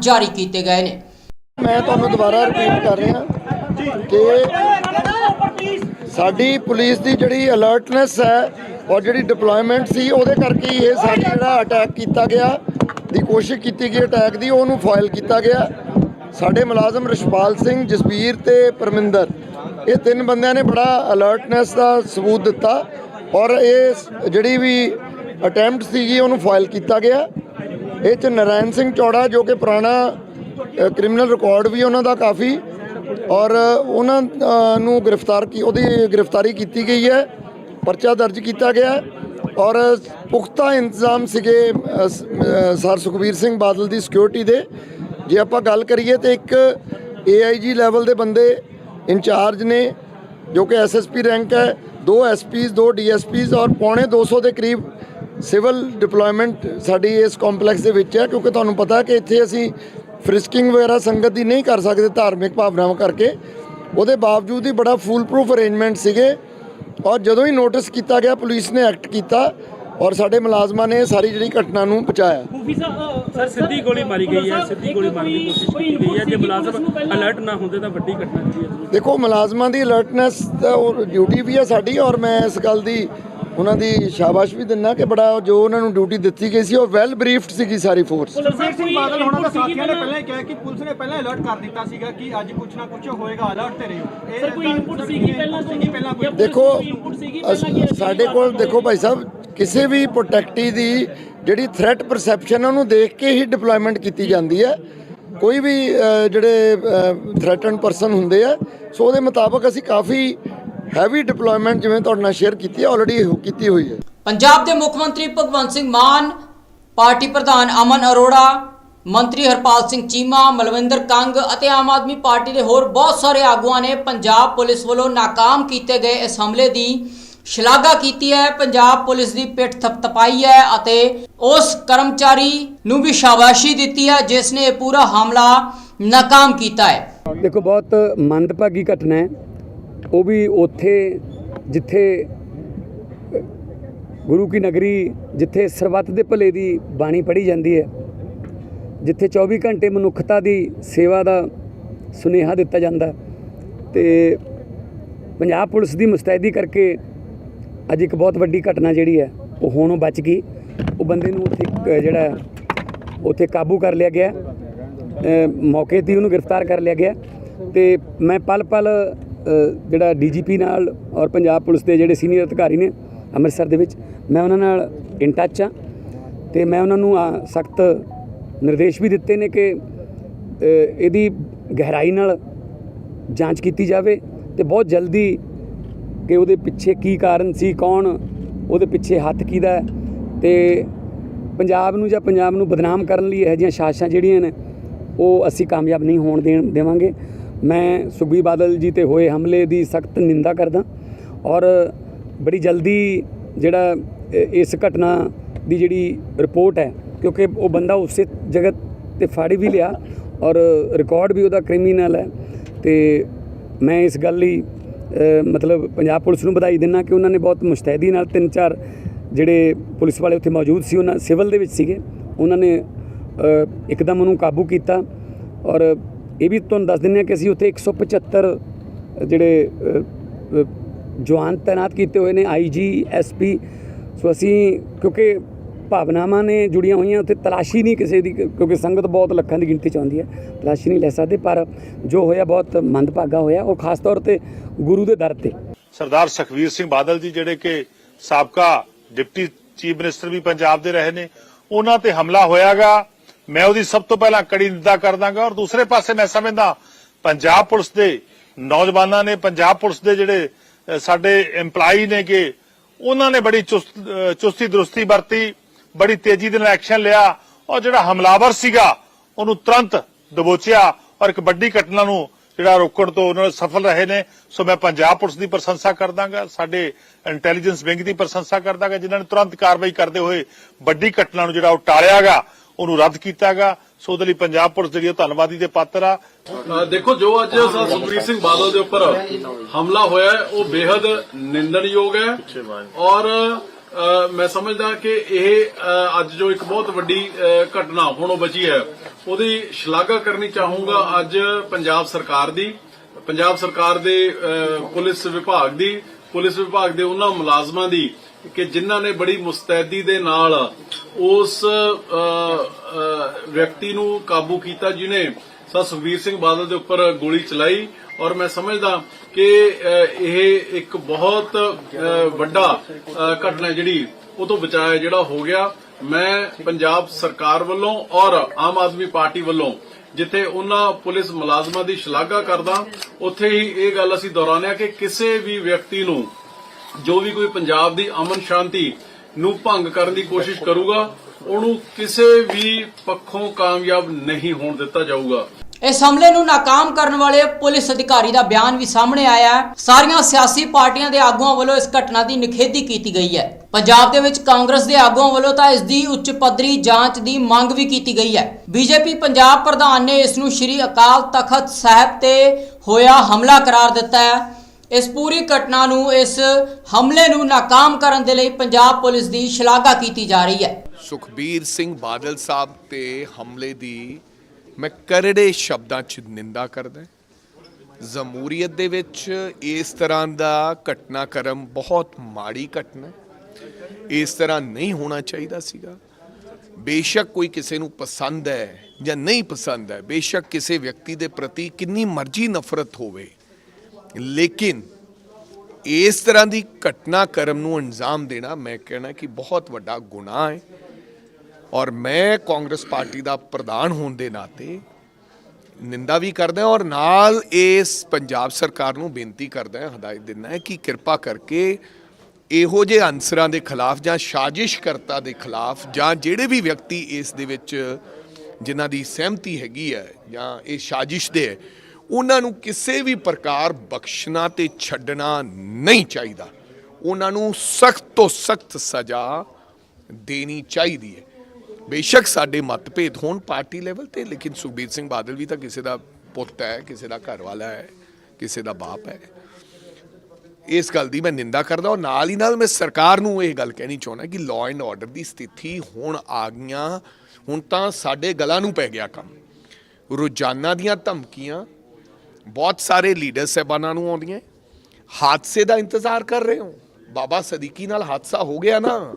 ਜਾਰੀ ਕੀਤੇ ਗਏ ਨੇ। ਮੈਂ ਤੁਹਾਨੂੰ ਦੁਬਾਰਾ ਰਿਪੀਟ ਕਰ ਰਿਹਾ ਕਿ ਸਾਡੀ ਪੁਲਿਸ ਦੀ ਜਿਹੜੀ ਅਲਰਟਨੈਸ ਹੈ ਔਰ ਜਿਹੜੀ ਡਿਪਲੋਇਮੈਂਟ ਸੀ, ਉਹਦੇ ਕਰਕੇ ਇਹ ਸਾਡਾ ਜਿਹੜਾ ਅਟੈਕ ਕੀਤਾ ਗਿਆ। ਦੀ ਕੋਸ਼ਿਸ਼ ਕੀਤੀ ਗਈ ਅਟੈਕ ਦੀ, ਉਹਨੂੰ ਫਾਇਲ ਕੀਤਾ ਗਿਆ। ਸਾਡੇ ਮੁਲਾਜ਼ਮ ਰਿਸ਼ਪਾਲ ਸਿੰਘ, ਜਸਬੀਰ ਤੇ ਪਰਮਿੰਦਰ, ਇਹ ਤਿੰਨ ਬੰਦਿਆਂ ਨੇ ਬੜਾ ਅਲਰਟਨੈਸ ਦਾ ਸਬੂਤ ਦਿੱਤਾ ਔਰ ਇਹ ਜਿਹੜੀ ਵੀ ਅਟੈਂਪਟ ਸੀਗੀ, ਉਹਨੂੰ ਫਾਇਲ ਕੀਤਾ ਗਿਆ। ਇਹ ਚ ਨਰਾਇਣ ਸਿੰਘ ਚੌੜਾ ਜੋ ਕਿ ਪੁਰਾਣਾ ਕ੍ਰਿਮੀਨਲ ਰਿਕਾਰਡ ਵੀ ਉਹਨਾਂ ਦਾ ਕਾਫੀ ਔਰ ਉਹਨਾਂ ਨੂੰ ਗ੍ਰਿਫਤਾਰ ਕੀ, ਉਹਦੀ ਗ੍ਰਿਫਤਾਰੀ ਕੀਤੀ ਗਈ ਹੈ, ਪਰਚਾ ਦਰਜ ਕੀਤਾ ਗਿਆ ਔਰ ਪੁਖਤਾ ਇੰਤਜ਼ਾਮ ਸੀਗੇ ਸਰ ਸੁਖਬੀਰ ਸਿੰਘ ਬਾਦਲ ਦੀ ਸਿਕਿਉਰਿਟੀ ਦੇ। ਜੇ ਆਪਾਂ ਗੱਲ ਕਰੀਏ ਤੇ ਇੱਕ ਏਆਈਜੀ ਲੈਵਲ ਦੇ ਬੰਦੇ ਇੰਚਾਰਜ ਨੇ, ਜੋ ਕਿ ਐਸਐਸਪੀ ਰੈਂਕ ਹੈ, ਦੋ ਐਸਪੀਜ਼ ਦੋ ਡੀਐਸਪੀਜ਼ ਔਰ ਪੌਣੇ 200 ਦੇ ਕਰੀਬ ਸਿਵਲ ਡਿਪਲੋਇਮੈਂਟ ਸਾਡੀ ਇਸ ਕੰਪਲੈਕਸ ਦੇ ਵਿੱਚ ਹੈ, ਕਿਉਂਕਿ ਤੁਹਾਨੂੰ ਪਤਾ ਹੈ ਕਿ ਇੱਥੇ ਅਸੀਂ ਫ੍ਰਿਸਕਿੰਗ ਵਗੈਰਾ ਸੰਗਤ ਦੀ ਨਹੀਂ ਕਰ ਸਕਦੇ, ਧਾਰਮਿਕ ਭਾਵਨਾਵਾਂ ਕਰਕੇ। ਉਹਦੇ ਬਾਵਜੂਦ ਹੀ ਬੜਾ ਫੂਲ ਪ੍ਰੂਫ ਅਰੇਂਜਮੈਂਟ ਸੀਗੇ। ਔਰ ਜਦੋਂ ਹੀ ਨੋਟਿਸ ਕੀਤਾ ਗਿਆ, ਪੁਲਿਸ ਨੇ ਐਕਟ ਕੀਤਾ ਔਰ ਸਾਡੇ ਮੁਲਾਜ਼ਮਾਂ ਨੇ ਸਾਰੀ ਜਿਹੜੀ ਘਟਨਾ ਨੂੰ ਸਾਹਿਬ ਸਰ ਸਿੱਧੀ ਗੋਲੀ ਮਾਰੀ ਗਈ ਹੈ ਸਿੱਧੀ ਗੋਲੀ ਮਾਰਨ ਦੀ ਕੋਸ਼ਿਸ਼ ਕੀਤੀ ਗਈ ਹੈ। ਜੇ ਮੁਲਾਜ਼ਮ ਅਲਰਟ ਨਾ ਹੁੰਦੇ ਤਾਂ ਵੱਡੀ ਘਟਨਾ ਜਿਹੜੀ ਹੈ ਦੇਖੋ ਮੁਲਾਜ਼ਮਾਂ ਦੀ ਅਲਰਟਨੈਸ ਡਿਊਟੀ ਵੀ ਹੈ ਸਾਡੀ ਔਰ ਮੈਂ ਇਸ ਗੱਲ ਦੀ ਉਹਨਾਂ ਦੀ ਸ਼ਾਬਾਸ਼ ਵੀ ਦਿੰਦਾ ਕਿ ਬੜਾ ਜੋ ਉਹਨਾਂ ਨੂੰ ਡਿਊਟੀ ਦਿੱਤੀ ਗਈ ਸੀ ਉਹ ਵੈਲ ਬਰੀਫਡ ਸੀਗੀ ਸਾਰੀ ਫੋਰਸ ਸੁਖਬੀਰ ਸਿੰਘ ਬਾਦਲ ਹੋਣਾ ਦਾ ਸਾਥੀਆਂ ਨੇ ਪਹਿਲਾਂ? ਹੀ ਕਿਹਾ ਕਿ ਪੁਲਿਸ ਨੇ ਪਹਿਲਾਂ ਅਲਰਟ ਕਰ ਦਿੱਤਾ ਸੀਗਾ ਕਿ ਅੱਜ ਕੁਝ ਨਾ ਕੁਝ ਹੋਏਗਾ ਅਲਰਟ ਤੇ ਰਹੋ। ਸਰ ਕੋਈ ਇਨਪੁਟ ਸੀਗੀ ਪਹਿਲਾਂ ਸੀਗੀ ਪਹਿਲਾਂ ਕੋਈ? ਦੇਖੋ ਸਾਡੇ ਕੋਲ ਦੇਖੋ ਭਾਈ ਸਾਹਿਬ ਕਿਸੇ ਵੀ ਪ੍ਰੋਟੈਕਟੀ ਦੀ ਜਿਹੜੀ ਥ੍ਰੈਟ ਪਰਸੈਪਸ਼ਨ ਉਹਨੂੰ ਦੇਖ ਕੇ ਹੀ ਡਿਪਲੋਇਮੈਂਟ ਕੀਤੀ ਜਾਂਦੀ ਹੈ ਕੋਈ ਵੀ ਜਿਹੜੇ ਥ੍ਰੈਟਨ ਪਰਸਨ ਹੁੰਦੇ ਆ, ਸੋ ਉਹਦੇ ਮੁਤਾਬਕ ਅਸੀਂ ਕਾਫੀ ਹੈਵੀ ਡਿਪਲੋਇਮੈਂਟ ਜਿਵੇਂ ਤੁਹਾਡੇ ਨਾਲ ਸ਼ੇਅਰ ਕੀਤੀ ਹੈ ਆਲਰੇਡੀ ਕੀਤੀ ਹੋਈ ਹੈ। ਪੰਜਾਬ ਦੇ ਮੁੱਖ ਮੰਤਰੀ ਭਗਵੰਤ ਸਿੰਘ ਮਾਨ, ਪਾਰਟੀ ਪ੍ਰਧਾਨ ਅਮਨ ਅਰੋੜਾ, ਮੰਤਰੀ ਹਰਪਾਲ ਸਿੰਘ ਚੀਮਾ, ਮਲਵਿੰਦਰ ਕੰਗ ਅਤੇ ਆਮ ਆਦਮੀ ਪਾਰਟੀ ਦੇ ਹੋਰ ਬਹੁਤ ਸਾਰੇ ਆਗੂਆਂ ਨੇ ਪੰਜਾਬ ਪੁਲਿਸ ਵੱਲੋਂ ਨਾਕਾਮ ਕੀਤੇ ਗਏ ਇਸ ਹਮਲੇ ਦੀ ਸ਼ਲਾਘਾ ਕੀਤੀ ਹੈ, ਪੰਜਾਬ ਪੁਲਿਸ ਦੀ ਪਿੱਠ ਥਪਥਪਾਈ ਹੈ ਅਤੇ ਉਸ ਕਰਮਚਾਰੀ ਨੂੰ ਵੀ ਸ਼ਾਬਾਸ਼ੀ ਦਿੱਤੀ ਹੈ, ਜਿਸ ਨੇ ਇਹ ਪੂਰਾ ਹਮਲਾ ਨਾਕਾਮ ਕੀਤਾ ਹੈ ਦੇਖੋ, ਬਹੁਤ ਮੰਦਭਾਗੀ ਘਟਨਾ ਹੈ ਉਹ ਵੀ ਉੱਥੇ ਜਿੱਥੇ, ਗੁਰੂ ਕੀ ਨਗਰੀ ਜਿੱਥੇ ਸਰਬੱਤ ਦੇ ਭਲੇ ਦੀ ਬਾਣੀ ਪੜ੍ਹੀ ਜਾਂਦੀ ਹੈ, ਜਿੱਥੇ 24 ਘੰਟੇ ਮਨੁੱਖਤਾ ਦੀ ਸੇਵਾ ਦਾ ਸੁਨੇਹਾ ਦਿੱਤਾ ਜਾਂਦਾ ਹੈ। ਤੇ ਪੰਜਾਬ ਪੁਲਿਸ ਦੀ ਮੁਸਤੈਦੀ ਕਰਕੇ ਅੱਜ ਇੱਕ ਬਹੁਤ ਵੱਡੀ ਘਟਨਾ ਜਿਹੜੀ ਹੈ ਉਹ ਹੋਣੋਂ ਬਚ ਗਈ। ਉਹ ਬੰਦੇ ਨੂੰ ਉੱਥੇ ਜਿਹੜਾ ਉੱਥੇ ਕਾਬੂ ਕਰ ਲਿਆ ਗਿਆ। ਮੌਕੇ ਤੇ ਉਹਨੂੰ ਗ੍ਰਿਫਤਾਰ ਕਰ ਲਿਆ ਗਿਆ। ਤੇ ਮੈਂ ਪਲ ਪਲ ਅ, ਜਿਹੜਾ ਡੀਜੀਪੀ ਨਾਲ ਔਰ ਪੰਜਾਬ ਪੁਲਿਸ ਦੇ ਜਿਹੜੇ ਸੀਨੀਅਰ ਅਧਿਕਾਰੀ ਨੇ ਅੰਮ੍ਰਿਤਸਰ ਦੇ ਵਿੱਚ ਮੈਂ ਉਹਨਾਂ ਨਾਲ ਇਨ ਟੱਚ ਆ ਤੇ ਮੈਂ ਉਹਨਾਂ ਨੂੰ ਸਖਤ ਨਿਰਦੇਸ਼ ਵੀ ਦਿੱਤੇ ਨੇ ਕਿ ਇਹਦੀ ਗਹਿਰਾਈ ਨਾਲ ਜਾਂਚ ਕੀਤੀ ਜਾਵੇ ਤੇ ਬਹੁਤ ਜਲਦੀ ਕਿ ਉਹਦੇ ਪਿੱਛੇ ਕੀ ਕਾਰਨ ਸੀ, ਕੌਣ, ਉਹਦੇ ਪਿੱਛੇ ਹੱਥ ਕਿਹਦਾ ਹੈ? ਤੇ ਪੰਜਾਬ ਨੂੰ ਜਾਂ ਪੰਜਾਬ ਨੂੰ ਬਦਨਾਮ ਕਰਨ ਲਈ ਇਹੋ ਜਿਹੀਆਂ ਸਾਜ਼ਿਸ਼ਾਂ ਜਿਹੜੀਆਂ ਨੇ, ਉਹ ਅਸੀਂ ਕਾਮਯਾਬ ਨਹੀਂ ਹੋਣ ਦੇਣ, ਦੇਵਾਂਗੇ। ਮੈਂ ਸੁਖਬੀਰ ਬਾਦਲ ਜੀ ਤੇ ਹੋਏ ਹਮਲੇ ਦੀ ਸਖਤ ਨਿੰਦਾ ਕਰਦਾ ਔਰ ਬੜੀ ਜਲਦੀ ਜਿਹੜਾ ਇਸ ਘਟਨਾ ਦੀ ਜਿਹੜੀ ਰਿਪੋਰਟ ਹੈ, ਕਿਉਂਕਿ ਉਹ ਬੰਦਾ ਉਸੇ ਜਗ੍ਹਾ ਤੇ ਫੜ ਵੀ ਲਿਆ ਔਰ ਰਿਕਾਰਡ ਵੀ ਉਹਦਾ ਕ੍ਰਿਮੀਨਲ ਹੈ। ਤੇ ਮੈਂ ਇਸ ਗੱਲ ਲਈ ਮਤਲਬ ਪੰਜਾਬ ਪੁਲਿਸ ਨੂੰ ਵਧਾਈ ਦਿੰਦਾ ਕਿ ਉਹਨਾਂ ਨੇ ਬਹੁਤ ਮੁਸਤੈਦੀ ਨਾਲ ਤਿੰਨ ਚਾਰ ਜਿਹੜੇ ਪੁਲਿਸ ਵਾਲੇ ਉੱਥੇ ਮੌਜੂਦ ਸੀ ਉਹਨਾਂ ਸਿਵਲ ਦੇ ਵਿੱਚ ਸੀਗੇ। ਉਹਨਾਂ ਨੇ ਇੱਕਦਮ ਉਹਨੂੰ ਕਾਬੂ ਕੀਤਾ ਔਰ ਇਹ ਵੀ ਤੁਹਾਨੂੰ ਦੱਸ ਦਿੰਦੇ ਹਾਂ ਕਿ ਅਸੀਂ ਉੱਥੇ 175 ਜਿਹੜੇ ਅ, ਅ, ਜਵਾਨ ਤਾਇਨਾਤ ਕੀਤੇ ਹੋਏ ਨੇ ਆਈਜੀ ਐਸਪੀ ਸੋ ਅਸੀਂ ਕਿਉਂਕਿ ਭਾਵਨਾਵਾਂ ਨੇ ਜੁੜੀਆਂ ਹੋਈਆਂ ਉੱਥੇ ਤਲਾਸ਼ੀ ਨਹੀਂ ਕਿਸੇ ਦੀ ਕਿਉਂਕਿ ਸੰਗਤ ਬਹੁਤ ਲੱਖਾਂ ਦੀ ਗਿਣਤੀ ਚ ਆਉਂਦੀ ਹੈ ਤਲਾਸ਼ੀ ਨਹੀਂ ਲੈ ਸਕਦੇ ਪਰ ਜੋ ਹੋਇਆ ਬਹੁਤ ਮੰਦਭਾਗਾ ਹੋਇਆ ਔਰ ਖਾਸ ਤੌਰ ਤੇ ਗੁਰੂ ਦੇ ਦਰ ਤੇ। ਸਰਦਾਰ ਸੁਖਵੀਰ ਸਿੰਘ ਬਾਦਲ ਜੀ ਜਿਹੜੇ ਕਿ ਸਾਬਕਾ ਡਿਪਟੀ ਚੀਫ ਮਿਨਿਸਟਰ ਵੀ ਪੰਜਾਬ ਦੇ ਰਹੇ ਨੇ, ਉਹਨਾਂ ਤੇ ਹਮਲਾ ਹੋਇਆਗਾ। ਮੈਂ ਉਹਦੀ ਸਭ ਤੋਂ ਪਹਿਲਾਂ ਕੜੀ ਨਿੰਦਾ ਕਰਦਾਗਾ ਔਰ ਦੂਸਰੇ ਪਾਸੇ ਮੈਂ ਸਮਝਦਾ ਪੰਜਾਬ ਪੁਲਿਸ ਦੇ ਨੌਜਵਾਨਾਂ ਨੇ, ਪੰਜਾਬ ਪੁਲਿਸ ਦੇ ਜਿਹੜੇ ਸਾਡੇ EMPLOYE ਨੇ ਕਿ ਉਹਨਾਂ ਨੇ ਬੜੀ ਚੁਸਤੀ ਦਰੁਸਤੀ ਵਰਤੀ, ਬੜੀ ਤੇਜ਼ੀ ਦੇ ਨਾਲ ਐਕਸ਼ਨ ਲਿਆ ਔਰ ਜਿਹੜਾ ਹਮਲਾਵਰ ਸੀਗਾ, ਉਹਨੂੰ ਤੁਰੰਤ ਦਬੋਚਿਆ ਔਰ ਇੱਕ ਵੱਡੀ ਘਟਨਾ ਨੂੰ ਜਿਹੜਾ ਰੋਕਣ ਤੋਂ ਉਹਨਾਂ ਨੇ ਸਫਲ ਰਹੇ ਨੇ ਸੋ ਮੈਂ ਪੰਜਾਬ ਪੁਲਿਸ ਦੀ ਪ੍ਰਸ਼ੰਸਾ ਕਰਦਾਗਾ ਸਾਡੇ ਇੰਟੈਲੀਜੈਂਸ ਵਿੰਗ ਦੀ ਪ੍ਰਸ਼ੰਸਾ ਕਰਦਾਗਾ ਜਿਨ੍ਹਾਂ ਨੇ ਤੁਰੰਤ ਕਾਰਵਾਈ ਕਰਦੇ ਹੋਏ ਵੱਡੀ ਘਟਨਾ ਨੂੰ ਜਿਹੜਾ ਉਹ ਟਾਲਿਆਗਾ ਉਹਨੂੰ ਰੱਦ ਕੀਤਾਗਾ। ਸੋ ਉਹਦੇ ਲਈ ਪੰਜਾਬ ਪੁਲਿਸ ਜਿਹੜੀ ਉਹ ਧੰਨਵਾਦੀ ਦੇ ਪਾਤਰ ਆ। ਦੇਖੋ ਜੋ ਅੱਜ ਸੁਖਬੀਰ ਸਿੰਘ ਬਾਦਲ ਦੇ ਉੱਪਰ ਹਮਲਾ ਹੋਇਆ ਹੈ ਉਹ ਬੇहद ਨਿੰਦਣਯੋਗ ਹੈ। ਔਰ ਮੈਂ ਸਮਝਦਾ ਕਿ ਇਹ ਅੱਜ ਜੋ ਇੱਕ ਬਹੁਤ ਵੱਡੀ ਅ, ਘਟਨਾ ਹੋਣੋਂ ਬਚੀ ਹੈ ਉਹਦੀ ਸ਼ਲਾਘਾ ਕਰਨੀ ਚਾਹੂੰਗਾ ਅੱਜ ਪੰਜਾਬ ਸਰਕਾਰ ਦੀ ਪੰਜਾਬ ਸਰਕਾਰ ਦੇ ਪੁਲਿਸ ਵਿਭਾਗ ਦੀ ਪੁਲਿਸ ਵਿਭਾਗ ਦੇ ਉਹਨਾਂ ਮੁਲਾਜ਼ਮਾਂ ਦੀ ਕਿ ਜਿਨ੍ਹਾਂ ਨੇ ਬੜੀ ਮੁਸਤੈਦੀ ਦੇ ਨਾਲ ਉਸ ਵਿਅਕਤੀ ਨੂੰ ਕਾਬੂ ਕੀਤਾ ਜਿਨੇ ਸਰ ਸੁਖਬੀਰ ਸਿੰਘ ਬਾਦਲ ਦੇ ਉੱਪਰ ਗੋਲੀ ਚਲਾਈ ਔਰ ਮੈਂ ਸਮਝਦਾ ਕਿ ਇਹ ਇੱਕ ਬਹੁਤ ਵੱਡਾ ਘਟਨਾ ਜਿਹੜੀ ਉਹ ਤੋਂ ਬਚਾਇਆ ਜਿਹੜਾ ਹੋ ਗਿਆ। ਮੈਂ ਪੰਜਾਬ ਸਰਕਾਰ ਵੱਲੋਂ ਔਰ ਆਮ ਆਦਮੀ ਪਾਰਟੀ ਵੱਲੋਂ ਜਿੱਥੇ ਉਹਨਾਂ ਪੁਲਿਸ ਮੁਲਾਜ਼ਮਾਂ ਦੀ ਸ਼ਲਾਘਾ ਕਰਦਾ, ਉੱਥੇ ਹੀ ਇਹ ਗੱਲ ਅਸੀਂ ਦੁਹਰਾਉਂਦੇ ਹਾਂ ਕਿ ਕਿਸੇ ਵੀ ਵਿਅਕਤੀ ਨੂੰ ਜੋ ਵੀ ਕੋਈ ਪੰਜਾਬ ਦੀ ਅਮਨ ਸ਼ਾਂਤੀ ਨੂੰ ਭੰਗ ਕਰਨ ਦੀ ਕੋਸ਼ਿਸ਼ ਕਰੂਗਾ, ਉਹਨੂੰ ਕਿਸੇ ਵੀ ਪੱਖੋਂ ਕਾਮਯਾਬ ਨਹੀਂ ਹੋਣ ਦਿੱਤਾ ਜਾਊਗਾ। ਇਸ ਹਮਲੇ ਨੂੰ ਨਾਕਾਮ ਕਰਨ ਵਾਲੇ ਪੁਲਿਸ ਅਧਿਕਾਰੀ ਦਾ ਬਿਆਨ ਵੀ ਸਾਹਮਣੇ ਆਇਆ ਹੈ। ਸਾਰੀਆਂ ਸਿਆਸੀ ਪਾਰਟੀਆਂ ਦੇ ਆਗੂਆਂ ਵੱਲੋਂ ਇਸ ਘਟਨਾ ਦੀ ਨਿਖੇਧੀ ਕੀਤੀ ਗਈ ਹੈ। ਪੰਜਾਬ ਦੇ ਵਿੱਚ ਕਾਂਗਰਸ ਦੇ ਆਗੂਆਂ ਵੱਲੋਂ ਤਾਂ ਇਸ ਦੀ ਉੱਚ ਪੱਧਰੀ ਜਾਂਚ ਦੀ ਮੰਗ ਵੀ ਕੀਤੀ ਗਈ ਹੈ। ਬੀਜੇਪੀ ਪੰਜਾਬ ਪ੍ਰਧਾਨ ਨੇ ਇਸ ਨੂੰ ਸ਼੍ਰੀ ਅਕਾਲ ਤਖਤ ਸਾਹਿਬ ਤੇ ਹੋਇਆ ਹਮਲਾ ਕਰਾਰ ਦਿੱਤਾ ਹੈ। ਇਸ ਪੂਰੀ ਘਟਨਾ ਨੂੰ, ਇਸ ਹਮਲੇ ਨੂੰ ਨਾਕਾਮ ਕਰਨ ਦੇ ਲਈ ਪੰਜਾਬ ਪੁਲਿਸ ਦੀ ਸ਼ਲਾਘਾ ਕੀਤੀ ਜਾ ਰਹੀ ਹੈ। ਸੁਖਬੀਰ ਸਿੰਘ ਬਾਦਲ ਸਾਹਿਬ ਤੇ ਹਮਲੇ ਦੀ ਮੈਂ ਕਰੜੇ ਸ਼ਬਦਾਂ 'ਚ ਨਿੰਦਾ ਕਰਦਾ ਜਮਹੂਰੀਅਤ ਦੇ ਵਿੱਚ ਇਸ ਤਰ੍ਹਾਂ ਦਾ ਘਟਨਾਕ੍ਰਮ ਬਹੁਤ ਮਾੜੀ ਘਟਨਾ ਇਸ ਤਰ੍ਹਾਂ ਨਹੀਂ ਹੋਣਾ ਚਾਹੀਦਾ ਸੀਗਾ। ਬੇਸ਼ੱਕ ਕੋਈ ਕਿਸੇ ਨੂੰ ਪਸੰਦ ਹੈ ਜਾਂ ਨਹੀਂ ਪਸੰਦ ਹੈ, ਬੇਸ਼ੱਕ ਕਿਸੇ ਵਿਅਕਤੀ ਦੇ ਪ੍ਰਤੀ ਕਿੰਨੀ ਮਰਜ਼ੀ ਨਫ਼ਰਤ ਹੋਵੇ। ਲੇਕਿਨ ਇਸ ਤਰ੍ਹਾਂ ਦੀ ਘਟਨਾ ਕਰਮ ਨੂੰ ਅੰਜਾਮ ਦੇਣਾ ਮੈਂ ਕਹਿਣਾ ਕਿ ਬਹੁਤ ਵੱਡਾ ਗੁਨਾਹ ਹੈ। ਔਰ ਮੈਂ ਕਾਂਗਰਸ ਪਾਰਟੀ ਦਾ ਪ੍ਰਧਾਨ ਹੋਣ ਦੇ ਨਾਤੇ ਨਿੰਦਾ ਵੀ ਕਰਦਾ ਔਰ ਨਾਲ ਇਸ ਪੰਜਾਬ ਸਰਕਾਰ ਨੂੰ ਬੇਨਤੀ ਕਰਦਾ ਹਦਾਇਤ ਦਿੰਦਾ ਹੈ ਕਿ ਕਿਰਪਾ ਕਰਕੇ ਇਹੋ ਜਿਹੇ ਅਨਸਰਾਂ ਦੇ ਖਿਲਾਫ ਜਾਂ ਸਾਜ਼ਿਸ਼ਕਰਤਾ ਦੇ ਖਿਲਾਫ ਜਾਂ ਜਿਹੜੇ ਵੀ ਵਿਅਕਤੀ ਇਸ ਦੇ ਵਿੱਚ ਜਿਨ੍ਹਾਂ ਦੀ ਸਹਿਮਤੀ ਹੈਗੀ ਹੈ ਜਾਂ ਇਹ ਸਾਜ਼ਿਸ਼ ਦੇ ਹੈ, ਉਹਨਾਂ ਨੂੰ ਕਿਸੇ ਵੀ ਪ੍ਰਕਾਰ ਬਖਸ਼ਣਾ ਤੇ ਛੱਡਣਾ ਨਹੀਂ ਚਾਹੀਦਾ। ਉਹਨਾਂ ਨੂੰ ਸਖਤ ਤੋਂ ਸਖਤ ਸਜ਼ਾ ਦੇਣੀ ਚਾਹੀਦੀ ਹੈ। ਬੇਸ਼ੱਕ ਸਾਡੇ ਮਤਭੇਦ ਹੋਣ ਪਾਰਟੀ ਲੈਵਲ ਤੇ, ਲੇਕਿਨ ਸੁਖਬੀਰ ਸਿੰਘ ਬਾਦਲ ਵੀ ਤਾਂ ਕਿਸੇ ਦਾ ਪੁੱਤ ਹੈ, ਕਿਸੇ ਦਾ ਘਰ ਵਾਲਾ ਹੈ, ਕਿਸੇ ਦਾ ਬਾਪ ਹੈ। ਇਸ ਗੱਲ ਦੀ ਮੈਂ ਨਿੰਦਾ ਕਰਦਾ ਔਰ ਨਾਲ ਹੀ ਨਾਲ ਮੈਂ ਸਰਕਾਰ ਨੂੰ ਇਹ ਗੱਲ ਕਹਿਣੀ ਚਾਹੁੰਦਾ ਕਿ ਲਾਅ ਐਂਡ ਆਰਡਰ ਦੀ ਸਥਿਤੀ ਹੁਣ ਆ ਗਈਆਂ, ਹੁਣ ਤਾਂ ਸਾਡੇ ਗਲਾਂ ਨੂੰ ਪੈ ਗਿਆ ਕੰਮ। ਰੋਜ਼ਾਨਾ ਦੀਆਂ ਧਮਕੀਆਂ, ਬਹੁਤ ਸਾਰੇ ਲੀਡਰ ਸਾਹਿਬਾਨਾਂ ਨੂੰ ਆਉਂਦੀਆਂ ਹਾਦਸੇ ਦਾ ਇੰਤਜ਼ਾਰ ਕਰ ਰਹੇ ਹੋ। ਬਾਬਾ ਸਦੀਕੀ ਨਾਲ ਹਾਦਸਾ ਹੋ ਗਿਆ ਨਾ।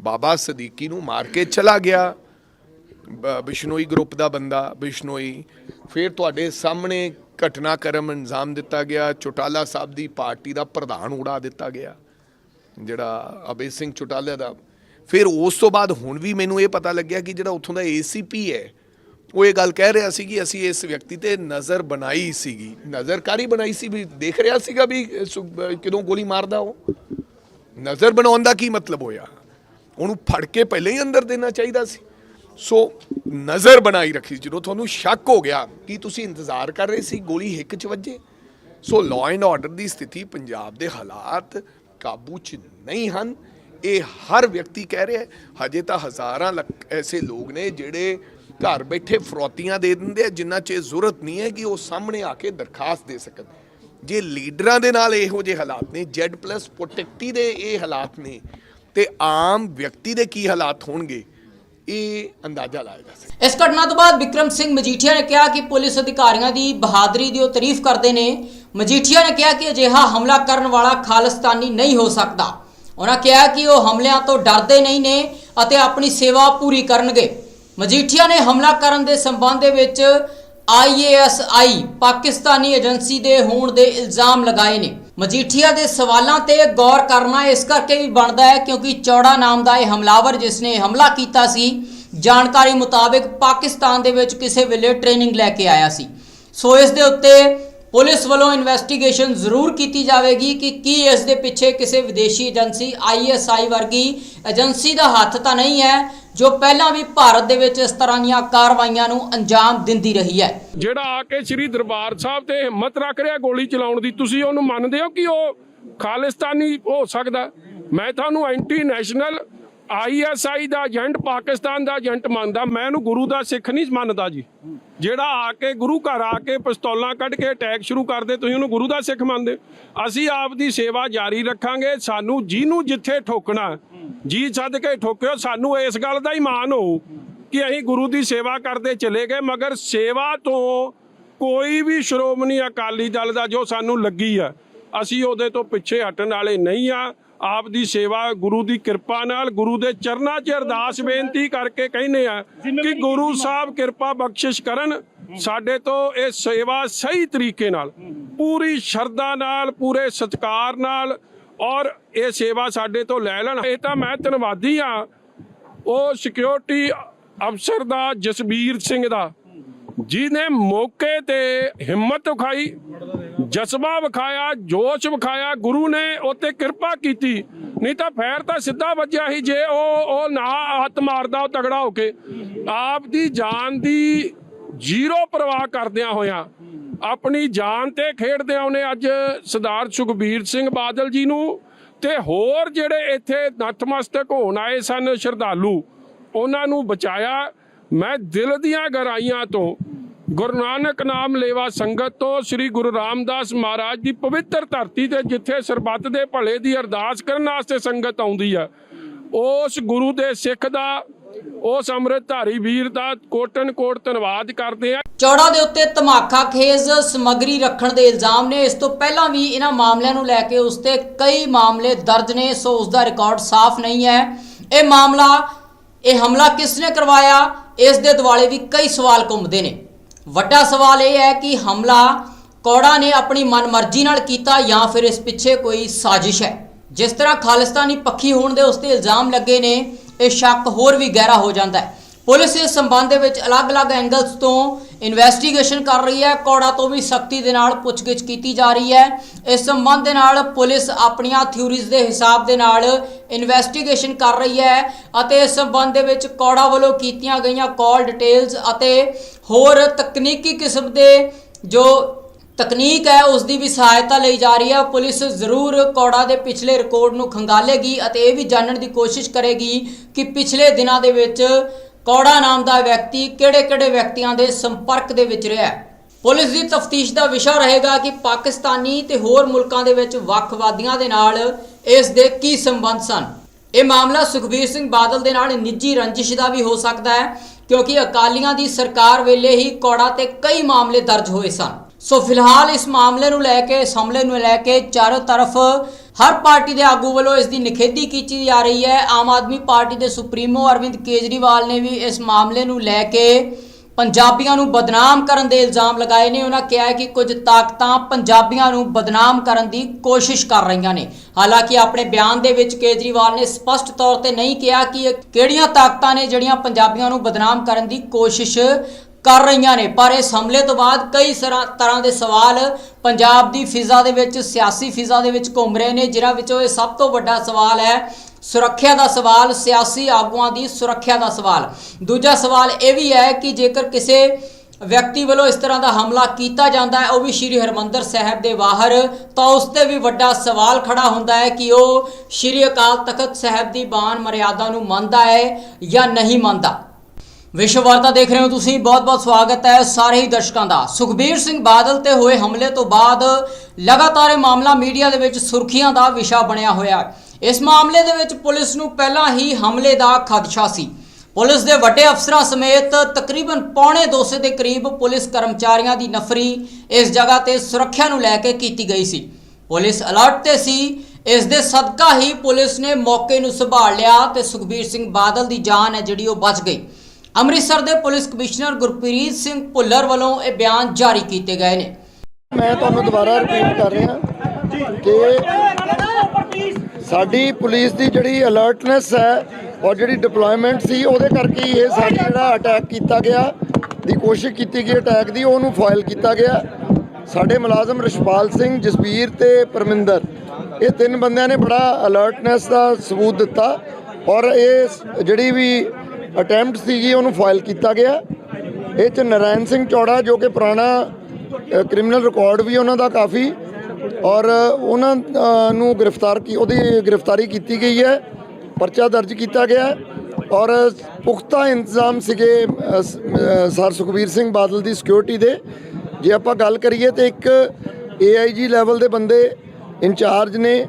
ਬਾਬਾ ਸਦੀਕੀ ਨੂੰ ਮਾਰ ਕੇ ਚਲਾ ਗਿਆ। ਬਿਸ਼ਨੋਈ ਗਰੁੱਪ ਦਾ ਬੰਦਾ, ਬਿਸ਼ਨੋਈ। ਫਿਰ ਤੁਹਾਡੇ ਸਾਹਮਣੇ ਘਟਨਾਕ੍ਰਮ ਅੰਜਾਮ ਦਿੱਤਾ ਗਿਆ। ਚੋਟਾਲਾ ਸਾਹਿਬ ਦੀ ਪਾਰਟੀ ਦਾ ਪ੍ਰਧਾਨ ਉਡਾ ਦਿੱਤਾ ਗਿਆ। ਜਿਹੜਾ ਅਬੇ ਸਿੰਘ ਚੋਟਾਲਾ ਦਾ। ਫਿਰ ਉਸ ਤੋਂ ਬਾਅਦ ਹੁਣ ਵੀ ਮੈਨੂੰ ਇਹ ਪਤਾ ਲੱਗਿਆ ਕਿ ਜਿਹੜਾ ਉੱਥੋਂ ਦਾ ਏਸੀਪੀ ਹੈ, ਉਹ ਇਹ ਗੱਲ ਕਹਿ ਰਿਹਾ ਸੀ ਕਿ ਅਸੀਂ ਇਸ ਵਿਅਕਤੀ ਤੇ ਨਜ਼ਰ ਬਣਾਈ ਸੀਗੀ। ਨਜ਼ਰਕਾਰੀ ਬਣਾਈ ਸੀ ਵੀ ਦੇਖ ਰਿਹਾ ਸੀਗਾ ਵੀ ਕਿਦੋਂ ਗੋਲੀ ਮਾਰਦਾ ਉਹ। ਨਜ਼ਰ ਬਣਾਉਣ ਦਾ ਕੀ ਮਤਲਬ ਹੋਇਆ? ਉਹਨੂੰ ਫੜ ਕੇ ਪਹਿਲੇ ਹੀ ਅੰਦਰ ਦੇਣਾ ਚਾਹੀਦਾ ਸੀ। ਸੋ ਨਜ਼ਰ ਬਣਾਈ ਰੱਖੀ ਜਦੋਂ ਤੁਹਾਨੂੰ ਸ਼ੱਕ ਹੋ ਗਿਆ, ਕਿ ਤੁਸੀਂ ਇੰਤਜ਼ਾਰ ਕਰ ਰਹੇ ਸੀ? ਗੋਲੀ ਹਿੱਕ 'ਚ ਵੱਜੇ। ਸੋ ਲਾਅ ਐਂਡ ਆਰਡਰ ਦੀ ਸਥਿਤੀ ਪੰਜਾਬ ਦੇ ਹਾਲਾਤ ਕਾਬੂ 'ਚ ਨਹੀਂ ਹਨ। ਇਹ ਹਰ ਵਿਅਕਤੀ ਕਹਿ ਰਿਹਾ ਹਜੇ ਤਾਂ ਹਜ਼ਾਰਾਂ ਲੱਖ ਐਸੇ ਲੋਕ ਨੇ ਜਿਹੜੇ ਘਰ ਬੈਠੇ ਫਰੋਤੀਆਂ ਦੇ ਦਿੰਦੇ ਆ ਜਿੰਨਾ 'ਚ ਇਹ ਜ਼ਰੂਰਤ ਨਹੀਂ ਹੈ ਕਿ ਉਹ ਸਾਹਮਣੇ ਆ ਕੇ ਦਰਖਾਸਤ ਦੇ ਸਕਣ। ਜੇ ਲੀਡਰਾਂ ਦੇ ਨਾਲ ਇਹੋ ਜਿਹੇ ਹਾਲਾਤ ਨੇ, Z+ ਪ੍ਰੋਟੈਕਟੀ ਦੇ ਇਹ ਹਾਲਾਤ ਨੇ ਤੇ ਆਮ ਵਿਅਕਤੀ ਦੇ ਕੀ ਹਾਲਾਤ ਹੋਣਗੇ, ਇਹ ਅੰਦਾਜ਼ਾ ਲਾਇਆ ਜਾ ਸਕਦਾ। ਇਸ ਘਟਨਾ ਤੋਂ ਬਾਅਦ ਵਿਕਰਮ ਸਿੰਘ ਮਜੀਠੀਆ ਨੇ ਕਿਹਾ ਕਿ ਪੁਲਿਸ ਅਧਿਕਾਰੀਆਂ ਦੀ ਬਹਾਦਰੀ ਦੀ ਉਹ ਤਾਰੀਫ ਕਰਦੇ ਨੇ। ਮਜੀਠੀਆ ਨੇ ਕਿਹਾ ਕਿ ਅਜਿਹਾ ਹਮਲਾ ਕਰਨ ਵਾਲਾ ਖਾਲਿਸਤਾਨੀ ਨਹੀਂ ਹੋ ਸਕਦਾ। ਉਹਨਾਂ ਕਿਹਾ ਕਿ ਉਹ ਹਮਲਿਆਂ ਤੋਂ ਡਰਦੇ ਨਹੀਂ ਨੇ ਅਤੇ ਆਪਣੀ ਸੇਵਾ ਪੂਰੀ ਕਰਨਗੇ। ਮਜੀਠੀਆ ਨੇ ਹਮਲਾ ਕਰਨ ਦੇ ਸੰਬੰਧ ਦੇ ਵਿੱਚ ਆਈਏਐਸਆਈ ਪਾਕਿਸਤਾਨੀ ਏਜੰਸੀ ਦੇ ਹੋਣ ਦੇ ਇਲਜ਼ਾਮ ਲਗਾਏ ਨੇ। ਮਜੀਠੀਆ ਦੇ ਸਵਾਲਾਂ ਤੇ ਗੌਰ ਕਰਨਾ ਇਸ ਕਰਕੇ ਵੀ ਬਣਦਾ ਹੈ ਕਿਉਂਕਿ ਚੌੜਾ ਨਾਮ ਦਾ ਇਹ ਹਮਲਾਵਰ ਜਿਸ ਨੇ ਹਮਲਾ ਕੀਤਾ ਸੀ, ਜਾਣਕਾਰੀ ਮੁਤਾਬਕ ਪਾਕਿਸਤਾਨ ਦੇ ਵਿੱਚ ਕਿਸੇ ਵੇਲੇ ਟ੍ਰੇਨਿੰਗ ਲੈ ਕੇ ਆਇਆ ਸੀ। ਸੋ ਇਸ ਦੇ ਉੱਤੇ ਪੁਲਿਸ ਵੱਲੋਂ ਇਨਵੈਸਟੀਗੇਸ਼ਨ ਜ਼ਰੂਰ ਕੀਤੀ ਜਾਵੇਗੀ ਕਿ ਕੀ ਇਸ ਦੇ ਪਿੱਛੇ ਕਿਸੇ ਵਿਦੇਸ਼ੀ ਏਜੰਸੀ ਆਈਐਸਆਈ ਵਰਗੀ ਏਜੰਸੀ ਦਾ ਹੱਥ ਤਾਂ ਨਹੀਂ ਹੈ, ਜੋ ਪਹਿਲਾਂ ਵੀ ਭਾਰਤ ਦੇ ਵਿੱਚ ਇਸ ਤਰ੍ਹਾਂ ਦੀਆਂ ਕਾਰਵਾਈਆਂ ਨੂੰ ਅੰਜਾਮ ਦਿੰਦੀ ਰਹੀ ਹੈ। ਜਿਹੜਾ ਆ ਕੇ ਸ੍ਰੀ ਦਰਬਾਰ ਸਾਹਿਬ ਤੇ ਹਿੰਮਤ ਰੱਖ ਰਿਹਾ ਗੋਲੀ ਚਲਾਉਣ ਦੀ, ਤੁਸੀਂ ਉਹਨੂੰ ਮੰਨਦੇ ਹੋ ਕਿ ਉਹ ਖਾਲਿਸਤਾਨੀ ਹੋ ਸਕਦਾ? ਮੈਂ ਤੁਹਾਨੂੰ ਐਂਟੀ ਨੈਸ਼ਨਲ ਆਈਐਸਆਈ ਦਾ ਏਜੰਟ ਪਾਕਿਸਤਾਨ ਦਾ ਏਜੰਟ ਮੰਨਦਾ, ਮੈਂ ਇਹਨੂੰ ਗੁਰੂ ਦਾ ਸਿੱਖ ਨਹੀਂ ਮੰਨਦਾ ਜੀ। ਜਿਹੜਾ ਆ ਕੇ ਗੁਰੂ ਘਰ ਆ ਕੇ ਪਿਸਤੌਲਾਂ ਕੱਢ ਕੇ ਅਟੈਕ ਸ਼ੁਰੂ ਕਰਦੇ ਤੁਸੀਂ ਉਹਨੂੰ ਗੁਰੂ ਦਾ ਸਿੱਖ ਮੰਨਦੇ ਅਸੀਂ ਆਪ ਦੀ ਸੇਵਾ ਜਾਰੀ ਰੱਖਾਂਗੇ, ਸਾਨੂੰ ਜਿਹਨੂੰ ਜਿੱਥੇ ਠੋਕਣਾ, ਜੀ ਸੱਦ ਕੇ ਠੋਕਿਓ, ਸਾਨੂੰ ਇਸ ਗੱਲ ਦਾ ਹੀ ਮਾਣ ਹੋ ਕਿ ਅਸੀਂ ਗੁਰੂ ਦੀ ਸੇਵਾ ਕਰਦੇ ਚਲੇ ਗਏ, ਮਗਰ ਸੇਵਾ ਤੋਂ ਕੋਈ ਵੀ ਸ਼੍ਰੋਮਣੀ ਅਕਾਲੀ ਦਲ ਦਾ ਜੋ ਸਾਨੂੰ ਲੱਗੀ ਆ, ਅਸੀਂ ਉਹਦੇ ਤੋਂ ਪਿੱਛੇ ਹਟਣ ਵਾਲੇ ਨਹੀਂ ਆ। ਆਪ ਦੀ ਸੇਵਾ ਗੁਰੂ ਦੀ ਕਿਰਪਾ ਨਾਲ ਗੁਰੂ ਦੇ ਚਰਨਾਂ 'ਚ ਅਰਦਾਸ ਬੇਨਤੀ ਕਰਕੇ ਕਹਿੰਦੇ ਆ ਕਿ ਗੁਰੂ ਸਾਹਿਬ ਕਿਰਪਾ ਬਖਸ਼ਿਸ਼ ਕਰਨ ਸਾਡੇ ਤੋਂ ਇਹ ਸੇਵਾ ਸਹੀ ਤਰੀਕੇ ਨਾਲ ਪੂਰੀ ਸ਼ਰਧਾ ਨਾਲ ਪੂਰੇ ਸਤਿਕਾਰ ਨਾਲ ਔਰ ਇਹ ਸੇਵਾ ਸਾਡੇ ਤੋਂ ਲੈ ਲੈਣ। ਇਹ ਤਾਂ ਮੈਂ ਧੰਨਵਾਦੀ ਆ ਉਹ ਸਿਕਿਉਰਿਟੀ ਅਫਸਰ ਦਾ ਜਸਬੀਰ ਸਿੰਘ ਦਾ ਜਿਹਨੇ ਮੌਕੇ ਤੇ ਹਿੰਮਤ ਵਿਖਾਈ ਜਜ਼ਬਾ ਵਿਖਾਇਆ, ਜੋਸ਼ ਵਿਖਾਇਆ, ਗੁਰੂ ਨੇ ਉੱਤੇ ਕਿਰਪਾ ਕੀਤੀ। ਨਹੀਂ ਤਾਂ ਫੈਰ ਤਾਂ ਸਿੱਧਾ ਵੱਜਿਆ ਸੀ ਜੇ ਉਹ ਉਹ ਨਾ ਹੱਥ ਮਾਰਦਾ, ਉਹ ਤਗੜਾ ਹੋ ਕੇ। ਆਪ ਦੀ ਜਾਨ ਦੀ ਜ਼ੀਰੋ ਪਰਵਾਹ ਕਰਦਿਆਂ ਹੋਇਆਂ, ਆਪਣੀ ਜਾਨ ਤੇ ਖੇਡਦਿਆਂ ਉਹਨੇ ਅੱਜ ਸਰਦਾਰ ਸੁਖਬੀਰ ਸਿੰਘ ਬਾਦਲ ਜੀ ਨੂੰ ਤੇ ਹੋਰ ਜਿਹੜੇ ਇੱਥੇ ਨਤਮਸਤਕ ਹੋਣ ਆਏ ਸਨ ਸ਼ਰਧਾਲੂ, ਉਹਨਾਂ ਨੂੰ ਬਚਾਇਆ। ਮੈਂ ਦਿਲ ਦੀਆਂ ਗਹਿਰਾਈਆਂ ਤੋਂ ਗੁਰੂ ਨਾਨਕ ਨਾਮ ਲੇਵਾ ਸੰਗਤ ਤੋਂ ਸ੍ਰੀ ਗੁਰੂ ਰਾਮਦਾਸ ਮਹਾਰਾਜ ਦੀ ਪਵਿੱਤਰ ਧਰਤੀ ਤੇ ਜਿੱਥੇ ਸਰਬੱਤ ਦੇ ਭਲੇ ਦੀ ਅਰਦਾਸ ਕਰਨ ਵਾਸਤੇ ਸੰਗਤ ਆਉਂਦੀ ਆ, ਉਸ ਗੁਰੂ ਦੇ ਸਿੱਖ ਦਾ, ਉਸ ਅੰਮ੍ਰਿਤਧਾਰੀ ਵੀਰ ਦਾ ਕੋਟਨ ਕੋਟ ਧੰਨਵਾਦ ਕਰਦੇ ਆ। ਚੌੜਾ ਦੇ ਉੱਤੇ ਧਮਾਕਾ ਖੇਜ਼ ਸਮੱਗਰੀ ਰੱਖਣ ਦੇ ਇਲਜ਼ਾਮ ਨੇ। ਇਸ ਤੋਂ ਪਹਿਲਾਂ ਵੀ ਇਹਨਾਂ ਮਾਮਲਿਆਂ ਨੂੰ ਲੈ ਕੇ ਉਸ ਤੇ ਕਈ ਮਾਮਲੇ ਦਰਜ ਨੇ, ਸੋ ਉਸ ਦਾ ਰਿਕਾਰਡ ਸਾਫ਼ ਨਹੀਂ ਹੈ। ਇਹ ਮਾਮਲਾ, ਇਹ ਹਮਲਾ ਕਿਸ ਨੇ ਕਰਵਾਇਆ, ਇਸ ਦੇ ਦੁਆਲੇ ਵੀ ਕਈ ਸਵਾਲ ਘੁੰਮਦੇ ਨੇ। ਵੱਡਾ ਸਵਾਲ ਇਹ ਹੈ ਕਿ ਹਮਲਾ ਕੌੜਾ ਨੇ ਆਪਣੀ ਮਨਮਰਜ਼ੀ ਨਾਲ ਕੀਤਾ ਜਾਂ ਫਿਰ ਇਸ ਪਿੱਛੇ ਕੋਈ ਸਾਜ਼ਿਸ਼ ਹੈ? ਜਿਸ ਤਰ੍ਹਾਂ ਖਾਲਿਸਤਾਨੀ ਪੱਖੀ ਹੋਣ ਦੇ ਉਸ ਤੇ ਇਲਜ਼ਾਮ ਲੱਗੇ ਨੇ, ਇਹ ਸ਼ੱਕ ਹੋਰ ਵੀ ਗਹਿਰਾ ਹੋ ਜਾਂਦਾ ਹੈ। ਪੁਲਿਸ ਇਸ ਸੰਬੰਧ ਦੇ ਵਿੱਚ ਅਲੱਗ-ਅਲੱਗ ਐਂਗਲਸ ਤੋਂ ਇਨਵੈਸਟੀਗੇਸ਼ਨ ਕਰ ਰਹੀ ਹੈ। ਕੌੜਾ ਤੋਂ ਵੀ ਸਖਤੀ ਦੇ ਨਾਲ ਪੁੱਛਗਿੱਛ ਕੀਤੀ ਜਾ ਰਹੀ ਹੈ। ਇਸ ਸੰਬੰਧ ਦੇ ਨਾਲ ਪੁਲਿਸ ਆਪਣੀਆਂ ਥਿਊਰੀਜ਼ ਦੇ ਹਿਸਾਬ ਦੇ ਨਾਲ ਇਨਵੈਸਟੀਗੇਸ਼ਨ ਕਰ ਰਹੀ ਹੈ ਅਤੇ ਇਸ ਸੰਬੰਧ ਦੇ ਵਿੱਚ ਕੌੜਾ ਵੱਲੋਂ ਕੀਤੀਆਂ ਗਈਆਂ ਕਾਲ ਡਿਟੇਲਸ ਅਤੇ ਹੋਰ ਤਕਨੀਕੀ ਕਿਸਮ ਦੇ ਜੋ ਤਕਨੀਕ ਹੈ ਉਸ ਦੀ ਵੀ ਸਹਾਇਤਾ ਲਈ ਜਾ ਰਹੀ ਹੈ। ਪੁਲਿਸ ਜ਼ਰੂਰ ਕੌੜਾ ਦੇ ਪਿਛਲੇ ਰਿਕਾਰਡ ਨੂੰ ਖੰਗਾਲੇਗੀ ਅਤੇ ਇਹ ਵੀ ਜਾਣਨ ਦੀ ਕੋਸ਼ਿਸ਼ ਕਰੇਗੀ ਕਿ ਪਿਛਲੇ ਦਿਨਾਂ ਦੇ ਵਿੱਚ ਕੌੜਾ ਨਾਮ ਦਾ ਵਿਅਕਤੀ ਕਿਹੜੇ-ਕਿਹੜੇ ਵਿਅਕਤੀਆਂ ਦੇ ਸੰਪਰਕ ਦੇ ਵਿੱਚ ਰਿਹਾ ਪੁਲਿਸ ਦੀ ਤਫਤੀਸ਼ ਦਾ ਵਿਸ਼ਾ ਰਹੇਗਾ ਕਿ ਪਾਕਿਸਤਾਨੀ ਤੇ ਹੋਰ ਮੁਲਕਾਂ ਦੇ ਵਿੱਚ ਵੱਖਵਾਦੀਆਂ ਦੇ ਨਾਲ ਇਸ ਦੇ ਕੀ ਸੰਬੰਧ ਸਨ। ਇਹ ਮਾਮਲਾ ਸੁਖਬੀਰ ਸਿੰਘ ਬਾਦਲ ਦੇ ਨਾਲ ਨਿੱਜੀ ਰੰਜਿਸ਼ ਦਾ ਵੀ ਹੋ ਸਕਦਾ ਹੈ, ਕਿਉਂਕਿ ਅਕਾਲੀਆਂ ਦੀ ਸਰਕਾਰ ਵੇਲੇ ਹੀ ਕੌੜਾ ਤੇ ਕਈ ਮਾਮਲੇ ਦਰਜ ਹੋਏ ਸਨ। ਸੋ ਫਿਲਹਾਲ ਇਸ ਮਾਮਲੇ ਨੂੰ ਲੈ ਕੇ ਇਸ ਹਮਲੇ ਨੂੰ ਲੈ ਕੇ ਚਾਰੋਂ ਤਰਫ ਹਰ ਪਾਰਟੀ ਦੇ ਆਗੂ ਵੱਲੋਂ ਇਸ ਦੀ ਨਿਖੇਧੀ ਕੀਤੀ ਜਾ ਰਹੀ ਹੈ। ਆਮ ਆਦਮੀ ਪਾਰਟੀ ਦੇ ਸੁਪਰੀਮੋ ਅਰਵਿੰਦ ਕੇਜਰੀਵਾਲ ਨੇ ਵੀ ਇਸ ਮਾਮਲੇ ਨੂੰ ਲੈ ਕੇ ਪੰਜਾਬੀਆਂ ਨੂੰ ਬਦਨਾਮ ਕਰਨ ਦੇ ਇਲਜ਼ਾਮ ਲਗਾਏ ਨੇ। ਉਹਨਾਂ ਕਿਹਾ ਕਿ ਕੁਝ ਤਾਕਤਾਂ ਪੰਜਾਬੀਆਂ ਨੂੰ ਬਦਨਾਮ ਕਰਨ ਦੀ ਕੋਸ਼ਿਸ਼ ਕਰ ਰਹੀਆਂ ਨੇ। ਹਾਲਾਂਕਿ ਆਪਣੇ ਬਿਆਨ ਦੇ ਵਿੱਚ ਕੇਜਰੀਵਾਲ ਨੇ ਸਪਸ਼ਟ ਤੌਰ ਤੇ ਨਹੀਂ ਕਿਹਾ ਕਿ ਕਿਹੜੀਆਂ ਤਾਕਤਾਂ ਨੇ ਜਿਹੜੀਆਂ ਪੰਜਾਬੀਆਂ ਨੂੰ ਬਦਨਾਮ ਕਰਨ ਦੀ ਕੋਸ਼ਿਸ਼ ਕਰ ਰਹੀਆਂ ਨੇ। ਪਰ ਇਸ ਹਮਲੇ ਤੋਂ ਬਾਅਦ ਕਈ ਸਰਾ- ਤਰ੍ਹਾਂ ਦੇ ਸਵਾਲ ਪੰਜਾਬ ਦੀ ਫਿਜ਼ਾ ਦੇ ਵਿੱਚ, ਸਿਆਸੀ ਫਿਜ਼ਾ ਦੇ ਵਿੱਚ ਘੁੰਮ ਰਹੇ ਨੇ, ਜਿਨ੍ਹਾਂ ਵਿੱਚੋਂ ਇਹ ਸਭ ਤੋਂ ਵੱਡਾ ਸਵਾਲ ਹੈ ਸੁਰੱਖਿਆ ਦਾ ਸਵਾਲ, ਸਿਆਸੀ ਆਗੂਆਂ ਦੀ ਸੁਰੱਖਿਆ ਦਾ ਸਵਾਲ। ਦੂਜਾ ਸਵਾਲ ਇਹ ਵੀ ਹੈ ਕਿ ਜੇਕਰ ਕਿਸੇ ਵਿਅਕਤੀ ਵੱਲੋਂ ਇਸ ਤਰ੍ਹਾਂ ਦਾ ਹਮਲਾ ਕੀਤਾ ਜਾਂਦਾ ਹੈ, ਉਹ ਵੀ ਸ਼੍ਰੀ ਹਰਮੰਦਰ ਸਾਹਿਬ ਦੇ ਬਾਹਰ, ਤਾਂ ਉਸ ਤੇ ਵੀ ਵੱਡਾ ਸਵਾਲ ਖੜਾ ਹੁੰਦਾ ਹੈ ਕਿ ਉਹ ਸ਼੍ਰੀ ਅਕਾਲ ਤਖਤ ਸਾਹਿਬ ਦੀ ਬਾਣ ਮਰਿਆਦਾ ਨੂੰ ਮੰਨਦਾ ਹੈ ਜਾਂ ਨਹੀਂ ਮੰਨਦਾ। ਵਿਸ਼ਵ ਵਾਰਤਾ ਦੇਖ ਰਹੇ ਹੋ ਤੁਸੀਂ। ਬਹੁਤ-ਬਹੁਤ ਸਵਾਗਤ ਹੈ ਸਾਰੇ ਹੀ ਦਰਸ਼ਕਾਂ ਦਾ। ਸੁਖਬੀਰ ਸਿੰਘ ਬਾਦਲ ਤੇ ਹੋਏ ਹਮਲੇ ਤੋਂ ਬਾਅਦ ਲਗਾਤਾਰ ਇਹ ਮਾਮਲਾ ਮੀਡੀਆ ਦੇ ਵਿੱਚ ਸੁਰਖੀਆਂ ਦਾ ਵਿਸ਼ਾ ਬਣਿਆ ਹੋਇਆ ਹੈ। ਇਸ ਮਾਮਲੇ ਦੇ ਵਿੱਚ ਪੁਲਿਸ ਨੂੰ ਪਹਿਲਾਂ ਹੀ ਹਮਲੇ ਦਾ ਖਦਸ਼ਾ ਸੀ। ਪੁਲਿਸ ਦੇ ਵੱਡੇ ਅਫਸਰਾਂ ਸਮੇਤ ਤਕਰੀਬਨ ਪੌਣੇ 200 ਦੇ ਕਰੀਬ ਪੁਲਿਸ ਕਰਮਚਾਰੀਆਂ ਦੀ ਨਫਰੀ ਇਸ ਜਗ੍ਹਾ ਤੇ ਸੁਰੱਖਿਆ ਨੂੰ ਲੈ ਕੇ ਕੀਤੀ ਗਈ ਸੀ। ਪੁਲਿਸ ਅਲਰਟ ਤੇ ਸੀ। ਇਸ ਦੇ ਸਦਕਾ ਹੀ ਪੁਲਿਸ ਨੇ ਮੌਕੇ ਨੂੰ ਸੰਭਾਲ ਲਿਆ ਤੇ ਸੁਖਬੀਰ ਸਿੰਘ ਬਾਦਲ ਦੀ ਜਾਨ ਹੈ ਜਿਹੜੀ ਉਹ ਬਚ ਗਈ। ਅੰਮ੍ਰਿਤਸਰ ਦੇ ਪੁਲਿਸ ਕਮਿਸ਼ਨਰ ਗੁਰਪ੍ਰੀਤ ਸਿੰਘ ਭੁੱਲਰ ਵੱਲੋਂ ਇਹ ਬਿਆਨ ਜਾਰੀ ਕੀਤੇ ਗਏ ਨੇ। ਮੈਂ ਤੁਹਾਨੂੰ ਦੁਬਾਰਾ ਰਿਪੀਟ ਕਰ ਰਿਹਾ ਕਿ ਸਾਡੀ ਪੁਲਿਸ ਦੀ ਜਿਹੜੀ ਅਲਰਟਨੈਸ ਹੈ ਔਰ ਜਿਹੜੀ ਡਿਪਲੋਇਮੈਂਟ ਸੀ, ਉਹਦੇ ਕਰਕੇ ਇਹ ਸਾਡਾ ਜਿਹੜਾ ਅਟੈਕ ਕੀਤਾ ਗਿਆ। ਦੀ ਕੋਸ਼ਿਸ਼ ਕੀਤੀ ਗਈ ਅਟੈਕ ਦੀ, ਉਹਨੂੰ ਫਾਇਲ ਕੀਤਾ ਗਿਆ। ਸਾਡੇ ਮੁਲਾਜ਼ਮ ਰਿਸ਼ਪਾਲ ਸਿੰਘ, ਜਸਬੀਰ ਤੇ ਪਰਮਿੰਦਰ, ਇਹ ਤਿੰਨ ਬੰਦਿਆਂ ਨੇ ਬੜਾ ਅਲਰਟਨੈਸ ਦਾ ਸਬੂਤ ਦਿੱਤਾ। ਔਰ ਇਹ ਜਿਹੜੀ ਵੀ ਅਟੈਂਪਟ ਸੀਗੀ, ਉਹਨੂੰ ਫਾਈਲ ਕੀਤਾ ਗਿਆ। ਇਹ ਚ ਨਰਾਇਣ ਸਿੰਘ ਚੌੜਾ, ਜੋ ਕਿ ਪੁਰਾਣਾ ਕ੍ਰਿਮੀਨਲ ਰਿਕਾਰਡ ਵੀ ਉਹਨਾਂ ਦਾ ਕਾਫੀ, ਔਰ ਉਹਨਾਂ ਨੂੰ ਗ੍ਰਿਫਤਾਰ ਕੀ, ਉਹਦੀ ਗ੍ਰਿਫਤਾਰੀ ਕੀਤੀ ਗਈ ਹੈ, ਪਰਚਾ ਦਰਜ ਕੀਤਾ ਗਿਆ, ਔਰ ਪੁਖਤਾ ਇੰਤਜ਼ਾਮ ਸੀਗੇ ਸਰ ਸੁਖਬੀਰ ਸਿੰਘ ਬਾਦਲ ਦੀ ਸਿਕਿਉਰਿਟੀ ਦੇ। ਜੇ ਆਪਾਂ ਗੱਲ ਕਰੀਏ ਤੇ ਇੱਕ ਏਆਈਜੀ ਲੈਵਲ ਦੇ ਬੰਦੇ ਇੰਚਾਰਜ ਨੇ,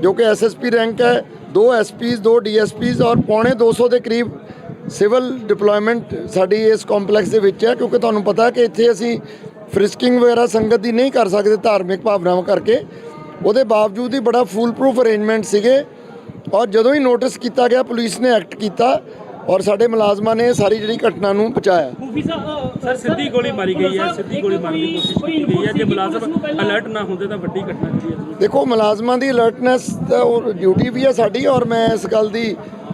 ਜੋ ਕਿ ਐਸਐਸਪੀ ਰੈਂਕ ਹੈ, ਦੋ ਐਸਪੀਸ ਦੋ ਡੀਐਸਪੀਸ ਔਰ ਪੌਣੇ 200 ਦੇ ਕਰੀਬ ਸਿਵਲ ਡਿਪਲੋਇਮੈਂਟ ਸਾਡੀ ਇਸ ਕੰਪਲੈਕਸ ਦੇ ਵਿੱਚ ਹੈ ਕਿਉਂਕਿ ਤੁਹਾਨੂੰ ਪਤਾ ਹੈ ਕਿ ਇੱਥੇ ਅਸੀਂ ਫ੍ਰਿਸਕਿੰਗ ਵਗੈਰਾ ਸੰਗਤ ਦੀ ਨਹੀਂ ਕਰ ਸਕਦੇ ਧਾਰਮਿਕ ਭਾਵਨਾਵਾਂ ਕਰਕੇ। ਉਹਦੇ ਬਾਵਜੂਦ ਹੀ ਬੜਾ ਫੂਲ ਪ੍ਰੂਫ ਅਰੇਂਜਮੈਂਟ ਸੀਗੇ ਔਰ ਜਦੋਂ ਹੀ ਨੋਟਿਸ ਕੀਤਾ ਗਿਆ ਪੁਲਿਸ ਨੇ ਐਕਟ ਕੀਤਾ ਔਰ ਸਾਡੇ ਮੁਲਾਜ਼ਮਾਂ ਨੇ ਇਹ ਸਾਰੀ ਜਿਹੜੀ ਘਟਨਾ ਨੂੰ ਬਚਾਇਆ ਸਰ ਸਿੱਧੀ ਗੋਲੀ ਮਾਰੀ ਗਈ ਹੈ ਸਿੱਧੀ ਗੋਲੀ ਮਾਰਨ ਦੀ ਕੋਸ਼ਿਸ਼ ਕੀਤੀ ਗਈ ਹੈ। ਜੇ ਮੁਲਾਜ਼ਮ ਅਲਰਟ ਨਾ ਹੁੰਦੇ ਤਾਂ ਵੱਡੀ ਘਟਨਾ ਜਿਹੜੀ ਹੈ। ਦੇਖੋ ਮੁਲਾਜ਼ਮਾਂ ਦੀ ਅਲਰਟਨੈਸ ਉਹ ਡਿਊਟੀ ਵੀ ਹੈ ਸਾਡੀ ਔਰ ਮੈਂ ਇਸ ਗੱਲ ਦੀ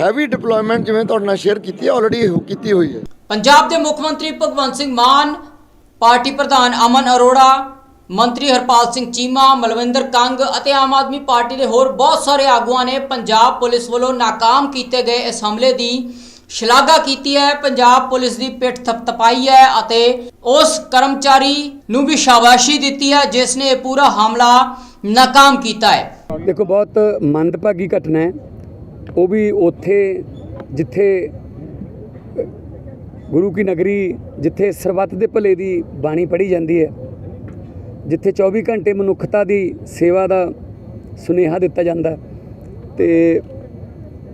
ਹੈਵੀ ਡਿਪਲੋਇਮੈਂਟ ਜਿਵੇਂ ਤੁਹਾਡੇ ਨਾਲ ਸ਼ੇਅਰ ਕੀਤੀ ਹੈ ਆਲਰੇਡੀ ਕੀਤੀ ਹੋਈ ਹੈ। ਪੰਜਾਬ ਦੇ ਮੁੱਖ ਮੰਤਰੀ ਭਗਵੰਤ ਸਿੰਘ ਮਾਨ ਪਾਰਟੀ ਪ੍ਰਧਾਨ ਅਮਨ ਅਰੋੜਾ ਮੰਤਰੀ ਹਰਪਾਲ ਸਿੰਘ ਚੀਮਾ ਮਲਵਿੰਦਰ ਕੰਗ ਅਤੇ ਆਮ ਆਦਮੀ ਪਾਰਟੀ ਦੇ ਹੋਰ ਬਹੁਤ ਸਾਰੇ ਆਗੂਆਂ ਨੇ ਪੰਜਾਬ ਪੁਲਿਸ ਵੱਲੋਂ ਨਾਕਾਮ ਕੀਤੇ ਗਏ ਇਸ ਹਮਲੇ ਦੀ ਸ਼ਲਾਘਾ ਕੀਤੀ ਹੈ। ਪੰਜਾਬ ਪੁਲਿਸ ਦੀ ਪਿੱਠ ਥਪਥਪਾਈ ਹੈ ਅਤੇ ਉਸ ਕਰਮਚਾਰੀ ਨੂੰ ਵੀ ਸ਼ਾਬਾਸ਼ੀ ਦਿੱਤੀ ਹੈ ਜਿਸ ਨੇ ਇਹ ਪੂਰਾ ਹਮਲਾ ਨਾਕਾਮ ਕੀਤਾ ਹੈ। ਦੇਖੋ ਬਹੁਤ ਮੰਦਭਾਗੀ ਘਟਨਾ ਹੈ। ਉਹ ਵੀ ਉੱਥੇ ਜਿੱਥੇ, ਗੁਰੂ ਕੀ ਨਗਰੀ ਜਿੱਥੇ ਸਰਬੱਤ ਦੇ ਭਲੇ ਦੀ ਬਾਣੀ ਪੜ੍ਹੀ ਜਾਂਦੀ ਹੈ, ਜਿੱਥੇ 24 ਘੰਟੇ ਮਨੁੱਖਤਾ ਦੀ ਸੇਵਾ ਦਾ ਸੁਨੇਹਾ ਦਿੱਤਾ ਜਾਂਦਾ ਹੈ। ਤੇ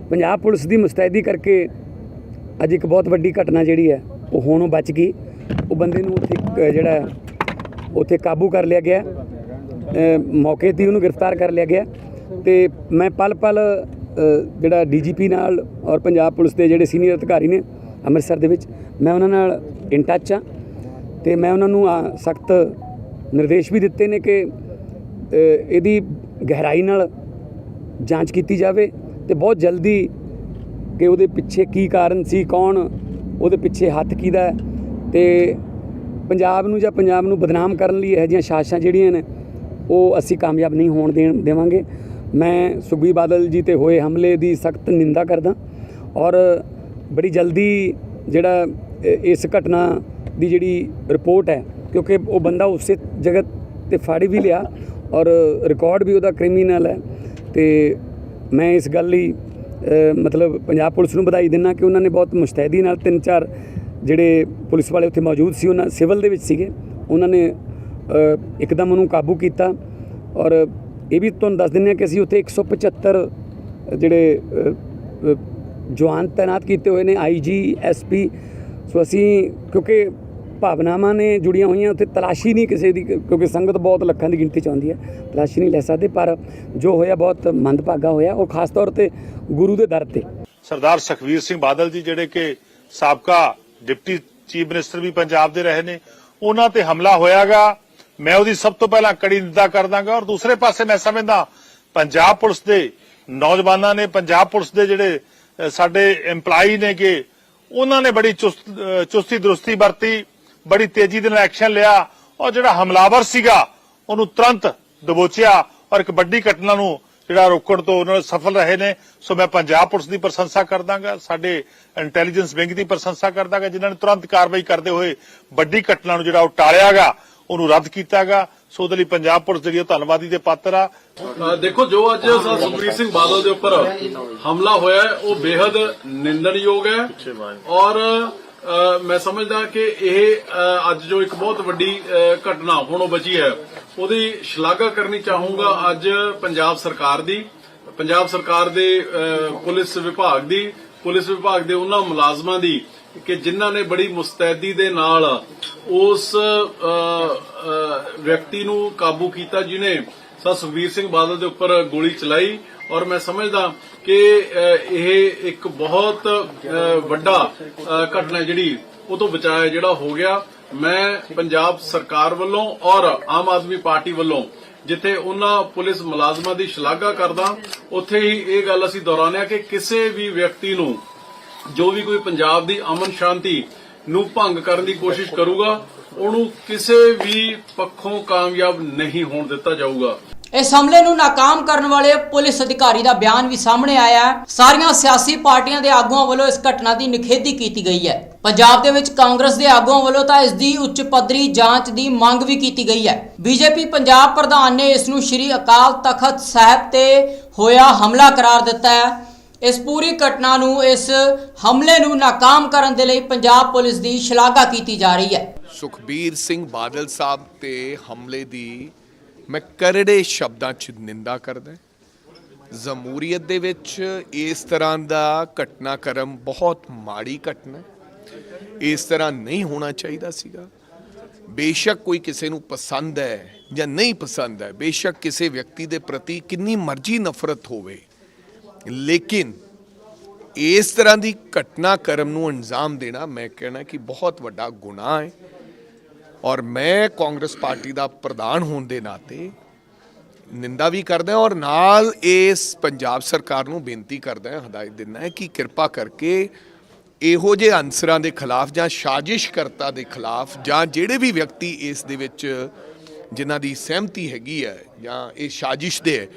ਪੰਜਾਬ ਪੁਲਿਸ ਦੀ ਮੁਸਤੈਦੀ ਕਰਕੇ ਅੱਜ ਇੱਕ ਬਹੁਤ ਵੱਡੀ ਘਟਨਾ ਜਿਹੜੀ ਹੈ, ਉਹ ਹੋਣੋਂ ਬਚ ਗਈ। ਉਹ ਬੰਦੇ ਨੂੰ ਉੱਥੇ ਜਿਹੜਾ ਉੱਥੇ ਕਾਬੂ ਕਰ ਲਿਆ ਗਿਆ। ਮੌਕੇ ਤੇ ਉਹਨੂੰ ਗ੍ਰਿਫਤਾਰ ਕਰ ਲਿਆ ਗਿਆ। ਤੇ ਮੈਂ ਪਲ ਪਲ ਜਿਹੜਾ ਡੀਜੀਪੀ ਨਾਲ ਔਰ ਪੰਜਾਬ ਪੁਲਿਸ ਦੇ ਜਿਹੜੇ ਸੀਨੀਅਰ ਅਧਿਕਾਰੀ ਨੇ ਅੰਮ੍ਰਿਤਸਰ ਦੇ ਵਿੱਚ, ਮੈਂ ਉਹਨਾਂ ਨਾਲ ਇਨ ਟੱਚ ਆ ਤੇ ਮੈਂ ਉਹਨਾਂ ਨੂੰ ਸਖਤ ਨਿਰਦੇਸ਼ ਵੀ ਦਿੱਤੇ ਨੇ ਕਿ ਇਹਦੀ ਗਹਿਰਾਈ ਨਾਲ ਜਾਂਚ ਕੀਤੀ ਜਾਵੇ ਤੇ ਬਹੁਤ ਜਲਦੀ ਕਿ ਉਹਦੇ ਪਿੱਛੇ ਕੀ ਕਾਰਨ ਸੀ, ਕੌਣ, ਉਹਦੇ ਪਿੱਛੇ ਹੱਥ ਕਿਹਦਾ ਹੈ ਤੇ ਪੰਜਾਬ ਨੂੰ ਜਾਂ ਪੰਜਾਬ ਨੂੰ ਬਦਨਾਮ ਕਰਨ ਲਈ ਇਹੋ ਜਿਹੀਆਂ ਸਾਜ਼ਿਸ਼ਾਂ ਜਿਹੜੀਆਂ ਨੇ, ਉਹ ਅਸੀਂ ਕਾਮਯਾਬ ਨਹੀਂ ਹੋਣ ਦੇਣ ਦੇਵਾਂਗੇ। ਮੈਂ ਸੁਖਬੀਰ ਬਾਦਲ ਜੀ ਤੇ ਹੋਏ ਹਮਲੇ ਦੀ ਸਖਤ ਨਿੰਦਾ ਕਰਦਾ ਔਰ ਬੜੀ ਜਲਦੀ ਜਿਹੜਾ ਇਸ ਘਟਨਾ ਦੀ ਜਿਹੜੀ ਰਿਪੋਰਟ ਹੈ, ਕਿਉਂਕਿ ਉਹ ਬੰਦਾ ਉਸੇ ਜਗ੍ਹਾ ਤੇ ਫਾੜੀ ਵੀ ਲਿਆ ਔਰ ਰਿਕਾਰਡ ਵੀ ਉਹਦਾ ਕ੍ਰਿਮੀਨਲ ਹੈ ਤੇ ਮੈਂ ਇਸ ਗੱਲ ਲਈ ਮਤਲਬ ਪੰਜਾਬ ਪੁਲਿਸ ਨੂੰ ਵਧਾਈ ਦਿੰਦਾ ਕਿ ਉਹਨਾਂ ਨੇ ਬਹੁਤ ਮੁਸ਼ਤੈਦੀ ਨਾਲ ਤਿੰਨ ਚਾਰ ਜਿਹੜੇ ਪੁਲਿਸ ਵਾਲੇ ਉੱਥੇ ਮੌਜੂਦ ਸੀ, ਉਹਨਾਂ ਸਿਵਲ ਦੇ ਵਿੱਚ ਸੀਗੇ, ਉਹਨਾਂ ਨੇ ਇੱਕਦਮ ਉਹਨੂੰ ਕਾਬੂ ਕੀਤਾ ਔਰ ਇਹ ਵੀ ਤੁਹਾਨੂੰ ਦੱਸ ਦਿੰਦੇ ਹਾਂ ਕਿ ਅਸੀਂ ਉੱਥੇ 175 ਜਿਹੜੇ ਅ, ਅ, ਜਵਾਨ ਤਾਇਨਾਤ ਕੀਤੇ ਹੋਏ ਨੇ ਆਈਜੀ ਐਸਪੀ ਸੋ ਅਸੀਂ ਕਿਉਂਕਿ ਭਾਵਨਾਵਾਂ ਨੇ ਜੁੜੀਆਂ ਹੋਈਆਂ ਉੱਥੇ ਤਲਾਸ਼ੀ ਨਹੀਂ ਕਿਸੇ ਦੀ ਕਿਉਂਕਿ ਸੰਗਤ ਬਹੁਤ ਲੱਖਾਂ ਦੀ ਗਿਣਤੀ ਚ ਆਉਂਦੀ ਹੈ ਤਲਾਸ਼ੀ ਨਹੀਂ ਲੈ ਸਕਦੇ ਪਰ ਜੋ ਹੋਇਆ ਬਹੁਤ ਮੰਦਭਾਗਾ ਹੋਇਆ ਔਰ ਖਾਸ ਤੌਰ ਤੇ ਗੁਰੂ ਦੇ ਦਰ ਤੇ। ਸਰਦਾਰ ਸੁਖਵੀਰ ਸਿੰਘ ਬਾਦਲ ਜੀ ਜਿਹੜੇ ਕਿ ਸਾਬਕਾ ਡਿਪਟੀ ਚੀਫ ਮਿਨਿਸਟਰ ਵੀ ਪੰਜਾਬ ਦੇ ਰਹੇ ਨੇ ਉਹਨਾਂ ਤੇ ਹਮਲਾ ਹੋਇਆਗਾ ਮੈਂ ਉਹਦੀ ਸਭ ਤੋਂ ਪਹਿਲਾਂ ਕੜੀ ਨਿੰਦਾ ਕਰਦਾਗਾ ਔਰ ਦੂਸਰੇ ਪਾਸੇ ਮੈਂ ਸਮਝਦਾ ਪੰਜਾਬ ਪੁਲਿਸ ਦੇ ਨੌਜਵਾਨਾਂ ਨੇ, ਪੰਜਾਬ ਪੁਲਿਸ ਦੇ ਜਿਹੜੇ ਸਾਡੇ EMPLOYE ਨੇ ਕਿ ਉਹਨਾਂ ਨੇ ਬੜੀ ਚੁਸਤੀ ਦਰੁਸਤੀ ਵਰਤੀ, ਬੜੀ ਤੇਜ਼ੀ ਦੇ ਨਾਲ ਐਕਸ਼ਨ ਲਿਆ ਔਰ ਜਿਹੜਾ ਹਮਲਾਵਰ ਸੀਗਾ, ਉਹਨੂੰ ਤੁਰੰਤ ਦਬੋਚਿਆ ਔਰ ਇੱਕ ਵੱਡੀ ਘਟਨਾ ਨੂੰ ਜਿਹੜਾ ਰੋਕਣ ਤੋਂ ਉਹਨਾਂ ਸਫਲ ਰਹੇ ਨੇ। ਸੋ ਮੈਂ ਪੰਜਾਬ ਪੁਲਿਸ ਦੀ ਪ੍ਰਸ਼ੰਸਾ ਕਰਦਾਗਾ ਸਾਡੇ ਇੰਟੈਲੀਜੈਂਸ ਵਿੰਗ ਦੀ ਪ੍ਰਸ਼ੰਸਾ ਕਰਦਾਗਾ ਜਿਨ੍ਹਾਂ ਨੇ ਤੁਰੰਤ ਕਾਰਵਾਈ ਕਰਦੇ ਹੋਏ ਵੱਡੀ ਘਟਨਾ ਨੂੰ ਜਿਹੜਾ ਉਹ ਟਾਲਿਆਗਾ। ਉਹਨੂੰ ਰੱਦ ਕੀਤਾਗਾ। ਸੋ ਉਹਦੇ ਲਈ ਪੰਜਾਬ ਪੁਲਿਸ ਜਿਹੜੀ ਉਹ ਧੰਨਵਾਦੀ ਦੇ ਪਾਤਰ ਆ। ਅ, ਦੇਖੋ ਜੋ ਅੱਜ ਸਰ ਸੁਖਬੀਰ ਸਿੰਘ ਬਾਦਲ ਦੇ ਉੱਪਰ ਹਮਲਾ ਹੋਇਆ ਹੈ, ਉਹ ਬੇहद ਨਿੰਦਣਯੋਗ ਹੈ। ਔਰ ਅ, ਮੈਂ ਸਮਝਦਾ ਕਿ ਇਹ ਅ, ਅੱਜ ਜੋ ਇੱਕ ਬਹੁਤ ਵੱਡੀ ਅ, ਘਟਨਾ ਹੋਣੋਂ ਬਚੀ ਹੈ ਉਹਦੀ ਸ਼ਲਾਘਾ ਕਰਨੀ ਚਾਹੂੰਗਾ ਅੱਜ ਪੰਜਾਬ ਸਰਕਾਰ ਦੀ। ਪੰਜਾਬ ਸਰਕਾਰ ਦੇ ਅ, ਪੁਲਿਸ ਵਿਭਾਗ ਦੀ ਪੁਲਿਸ ਵਿਭਾਗ ਦੇ ਉਹਨਾਂ ਮੁਲਾਜ਼ਮਾਂ ਦੀ। ਕਿ ਜਿਨ੍ਹਾਂ ਨੇ ਬੜੀ ਮੁਸਤੈਦੀ ਦੇ ਨਾਲ ਉਸ ਵਿਅਕਤੀ ਨੂੰ ਕਾਬੂ ਕੀਤਾ ਜਿਨੇ ਸਰ ਸੁਖਬੀਰ ਸਿੰਘ ਬਾਦਲ ਦੇ ਉੱਪਰ ਗੋਲੀ ਚਲਾਈ ਔਰ ਮੈਂ ਸਮਝਦਾ ਕਿ ਇਹ ਇੱਕ ਬਹੁਤ ਵੱਡਾ ਘਟਨਾ ਜਿਹੜੀ ਉਹ ਤੋਂ ਬਚਾਇਆ ਜਿਹੜਾ ਹੋ ਗਿਆ। ਮੈਂ ਪੰਜਾਬ ਸਰਕਾਰ ਵੱਲੋਂ ਔਰ ਆਮ ਆਦਮੀ ਪਾਰਟੀ ਵੱਲੋਂ ਜਿੱਥੇ ਉਹਨਾਂ ਪੁਲਿਸ ਮੁਲਾਜ਼ਮਾਂ ਦੀ ਸ਼ਲਾਘਾ ਕਰਦਾ, ਉੱਥੇ ਹੀ ਇਹ ਗੱਲ ਅਸੀਂ ਦੁਹਰਾਉਂਦੇ ਹਾਂ ਕਿ ਕਿਸੇ ਵੀ ਵਿਅਕਤੀ ਨੂੰ ਜੋ ਵੀ ਕੋਈ ਪੰਜਾਬ ਦੀ ਅਮਨ ਸ਼ਾਂਤੀ ਨੂੰ ਭੰਗ ਕਰਨ ਦੀ ਕੋਸ਼ਿਸ਼ ਕਰੂਗਾ, ਉਹਨੂੰ ਕਿਸੇ ਵੀ ਪੱਖੋਂ ਕਾਮਯਾਬ ਨਹੀਂ ਹੋਣ ਦਿੱਤਾ ਜਾਊਗਾ। ਇਸ ਹਮਲੇ ਨੂੰ ਨਾਕਾਮ ਕਰਨ ਵਾਲੇ ਪੁਲਿਸ ਅਧਿਕਾਰੀ ਦਾ ਬਿਆਨ ਵੀ ਸਾਹਮਣੇ ਆਇਆ ਹੈ। ਸਾਰੀਆਂ ਸਿਆਸੀ ਪਾਰਟੀਆਂ ਦੇ ਆਗੂਆਂ ਵੱਲੋਂ ਇਸ ਘਟਨਾ ਦੀ ਨਿਖੇਧੀ ਕੀਤੀ ਗਈ ਹੈ। ਪੰਜਾਬ ਦੇ ਵਿੱਚ ਕਾਂਗਰਸ ਦੇ ਆਗੂਆਂ ਵੱਲੋਂ ਤਾਂ ਇਸ ਦੀ ਉੱਚ ਪੱਧਰੀ ਜਾਂਚ ਦੀ ਮੰਗ ਵੀ ਕੀਤੀ ਗਈ ਹੈ। ਬੀਜੇਪੀ ਪੰਜਾਬ ਪ੍ਰਧਾਨ ਨੇ ਇਸ ਨੂੰ ਸ਼੍ਰੀ ਅਕਾਲ ਤਖਤ ਸਾਹਿਬ ਤੇ ਹੋਇਆ ਹਮਲਾ ਕਰਾਰ ਦਿੱਤਾ ਹੈ। ਇਸ ਪੂਰੀ ਘਟਨਾ ਨੂੰ, ਇਸ ਹਮਲੇ ਨੂੰ ਨਾਕਾਮ ਕਰਨ ਦੇ ਲਈ ਪੰਜਾਬ ਪੁਲਿਸ ਦੀ ਸ਼ਲਾਘਾ ਕੀਤੀ ਜਾ ਰਹੀ ਹੈ। ਸੁਖਬੀਰ ਸਿੰਘ ਬਾਦਲ ਸਾਹਿਬ ਤੇ ਹਮਲੇ ਦੀ ਮੈਂ ਕਰੜੇ ਸ਼ਬਦਾਂ 'ਚ ਨਿੰਦਾ ਕਰਦਾ ਜਮਹੂਰੀਅਤ ਦੇ ਵਿੱਚ ਇਸ ਤਰ੍ਹਾਂ ਦਾ ਘਟਨਾਕ੍ਰਮ ਬਹੁਤ ਮਾੜੀ ਘਟਨਾ ਹੈ। ਇਸ ਤਰ੍ਹਾਂ ਨਹੀਂ ਹੋਣਾ ਚਾਹੀਦਾ ਸੀਗਾ। ਬੇਸ਼ੱਕ ਕੋਈ ਕਿਸੇ ਨੂੰ ਪਸੰਦ ਹੈ ਜਾਂ ਨਹੀਂ ਪਸੰਦ ਹੈ, ਬੇਸ਼ੱਕ ਕਿਸੇ ਵਿਅਕਤੀ ਦੇ ਪ੍ਰਤੀ ਕਿੰਨੀ ਮਰਜ਼ੀ ਨਫ਼ਰਤ ਹੋਵੇ ਲੇਕਿਨ ਇਸ ਤਰ੍ਹਾਂ ਦੀ ਘਟਨਾ ਕਰਮ ਨੂੰ ਅੰਜਾਮ ਦੇਣਾ ਮੈਂ ਕਹਿਣਾ ਕਿ ਬਹੁਤ ਵੱਡਾ ਗੁਨਾਹ ਹੈ। ਔਰ ਮੈਂ ਕਾਂਗਰਸ ਪਾਰਟੀ ਦਾ ਪ੍ਰਧਾਨ ਹੋਣ ਦੇ ਨਾਤੇ ਨਿੰਦਾ ਵੀ ਕਰਦਾ ਔਰ ਨਾਲ ਇਸ ਪੰਜਾਬ ਸਰਕਾਰ ਨੂੰ ਬੇਨਤੀ ਕਰਦਾ ਹਦਾਇਤ ਦਿੰਦਾ ਹੈ ਕਿ ਕਿਰਪਾ ਕਰਕੇ ਇਹੋ ਜਿਹੇ ਅਨਸਰਾਂ ਦੇ ਖਿਲਾਫ ਜਾਂ ਸਾਜ਼ਿਸ਼ਕਰਤਾ ਦੇ ਖਿਲਾਫ ਜਾਂ ਜਿਹੜੇ ਵੀ ਵਿਅਕਤੀ ਇਸ ਦੇ ਵਿੱਚ ਜਿਨ੍ਹਾਂ ਦੀ ਸਹਿਮਤੀ ਹੈਗੀ ਹੈ ਜਾਂ ਇਹ ਸਾਜ਼ਿਸ਼ ਦੇ ਹੈ,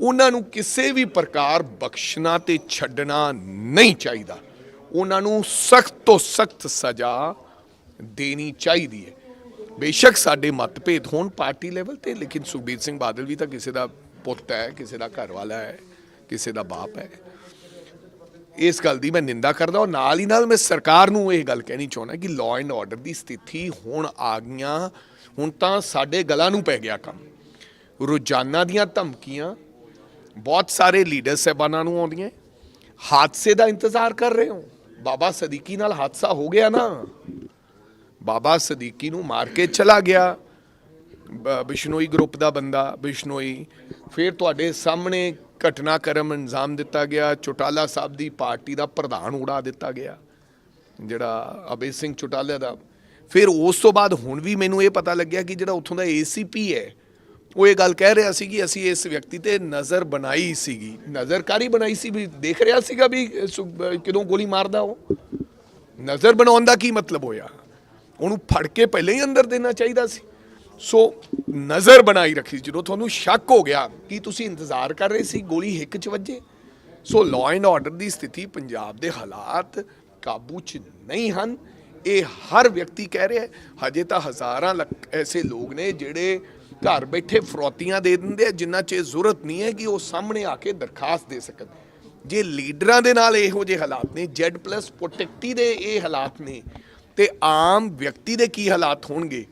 ਉਹਨਾਂ ਨੂੰ ਕਿਸੇ ਵੀ ਪ੍ਰਕਾਰ ਬਖਸ਼ਣਾ ਤੇ ਛੱਡਣਾ ਨਹੀਂ ਚਾਹੀਦਾ। ਉਹਨਾਂ ਨੂੰ ਸਖਤ ਤੋਂ ਸਖਤ ਸਜ਼ਾ ਦੇਣੀ ਚਾਹੀਦੀ ਹੈ। ਬੇਸ਼ੱਕ ਸਾਡੇ ਮਤਭੇਦ ਹੋਣ ਪਾਰਟੀ ਲੈਵਲ ਤੇ, ਲੇਕਿਨ ਸੁਖਬੀਰ ਸਿੰਘ ਬਾਦਲ ਵੀ ਤਾਂ ਕਿਸੇ ਦਾ ਪੁੱਤ ਹੈ, ਕਿਸੇ ਦਾ ਘਰ ਵਾਲਾ ਹੈ, ਕਿਸੇ ਦਾ ਬਾਪ ਹੈ। ਇਸ ਗੱਲ ਦੀ ਮੈਂ ਨਿੰਦਾ ਕਰਦਾ ਔਰ ਨਾਲ ਹੀ ਨਾਲ ਮੈਂ ਸਰਕਾਰ ਨੂੰ ਇਹ ਗੱਲ ਕਹਿਣੀ ਚਾਹੁੰਦਾ ਕਿ ਲਾਅ ਐਂਡ ਆਰਡਰ ਦੀ ਸਥਿਤੀ ਹੁਣ ਆ ਗਈਆਂ। ਹੁਣ ਤਾਂ ਸਾਡੇ ਗਲਾਂ ਨੂੰ ਪੈ ਗਿਆ ਕੰਮ। ਰੋਜ਼ਾਨਾ ਦੀਆਂ ਧਮਕੀਆਂ ਬਹੁਤ ਸਾਰੇ ਲੀਡਰ ਸਾਹਿਬਾਨਾਂ ਨੂੰ ਆਉਂਦੀਆਂ ਹਾਦਸੇ ਦਾ ਇੰਤਜ਼ਾਰ ਕਰ ਰਹੇ ਹੋ। ਬਾਬਾ ਸਦੀਕੀ ਨਾਲ ਹਾਦਸਾ ਹੋ ਗਿਆ ਨਾ। ਬਾਬਾ ਸਦੀਕੀ ਨੂੰ ਮਾਰ ਕੇ ਚਲਾ ਗਿਆ। ਬਿਸ਼ਨੋਈ ਗਰੁੱਪ ਦਾ ਬੰਦਾ, ਬਿਸ਼ਨੋਈ। ਫਿਰ ਤੁਹਾਡੇ ਸਾਹਮਣੇ ਘਟਨਾਕ੍ਰਮ ਅੰਜਾਮ ਦਿੱਤਾ ਗਿਆ। ਚੋਟਾਲਾ ਸਾਹਿਬ ਦੀ ਪਾਰਟੀ ਦਾ ਪ੍ਰਧਾਨ ਉਡਾ ਦਿੱਤਾ ਗਿਆ। ਜਿਹੜਾ ਅਬੇ ਸਿੰਘ ਚੋਟਾਲਾ ਦਾ। ਫਿਰ ਉਸ ਤੋਂ ਬਾਅਦ ਹੁਣ ਵੀ ਮੈਨੂੰ ਇਹ ਪਤਾ ਲੱਗਿਆ ਕਿ ਜਿਹੜਾ ਉੱਥੋਂ ਦਾ ਏਸੀਪੀ ਹੈ ਉਹ ਇਹ ਗੱਲ ਕਹਿ ਰਿਹਾ ਸੀ ਕਿ ਅਸੀਂ ਇਸ ਵਿਅਕਤੀ ਤੇ ਨਜ਼ਰ ਬਣਾਈ ਸੀਗੀ। ਨਜ਼ਰਕਾਰੀ ਬਣਾਈ ਸੀ ਵੀ ਦੇਖ ਰਿਹਾ ਸੀਗਾ ਵੀ ਕਿਦੋਂ ਗੋਲੀ ਮਾਰਦਾ ਉਹ। ਨਜ਼ਰ ਬਣਾਉਣ ਦਾ ਕੀ ਮਤਲਬ ਹੋਇਆ? ਉਹਨੂੰ ਫੜ ਕੇ ਪਹਿਲਾਂ ਹੀ ਅੰਦਰ ਦੇਣਾ ਚਾਹੀਦਾ ਸੀ। ਸੋ, ਨਜ਼ਰ ਬਣਾਈ ਰੱਖੀ ਜਦੋਂ ਤੁਹਾਨੂੰ ਸ਼ੱਕ ਹੋ ਗਿਆ ਕਿ ਤੁਸੀਂ ਇੰਤਜ਼ਾਰ ਕਰ ਰਹੇ ਸੀ ਗੋਲੀ ਹਿੱਕ 'ਚ ਵੱਜੇ, ਸੋ ਲਾਅ ਐਂਡ ਆਰਡਰ ਦੀ ਸਥਿਤੀ ਪੰਜਾਬ ਦੇ ਹਾਲਾਤ ਕਾਬੂ 'ਚ ਨਹੀਂ ਹਨ। ਇਹ ਹਰ ਵਿਅਕਤੀ ਕਹਿ ਰਿਹਾ ਹੈ। ਹਜੇ ਤਾਂ ਹਜ਼ਾਰਾਂ ਲੱਖ ਐਸੇ ਲੋਕ ਨੇ ਜਿਹੜੇ ਘਰ ਬੈਠੇ ਫਰੋਤੀਆਂ ਦੇ ਦਿੰਦੇ ਆ ਜਿਨ੍ਹਾਂ 'ਚ ਜ਼ਰੂਰਤ ਨਹੀਂ ਹੈ ਕਿ ਉਹ ਸਾਹਮਣੇ ਆ ਕੇ ਦਰਖਾਸਤ ਦੇ ਸਕਣ। ਜੇ ਲੀਡਰਾਂ ਦੇ ਨਾਲ ਇਹੋ ਜਿਹੇ ਹਾਲਾਤ ਨੇ, Z+ ਪ੍ਰੋਟੈਕਟੀ ਦੇ ਇਹ ਹਾਲਾਤ ਨੇ, ਤੇ ਆਮ ਵਿਅਕਤੀ ਦੇ ਕੀ ਹਾਲਾਤ ਹੋਣਗੇ,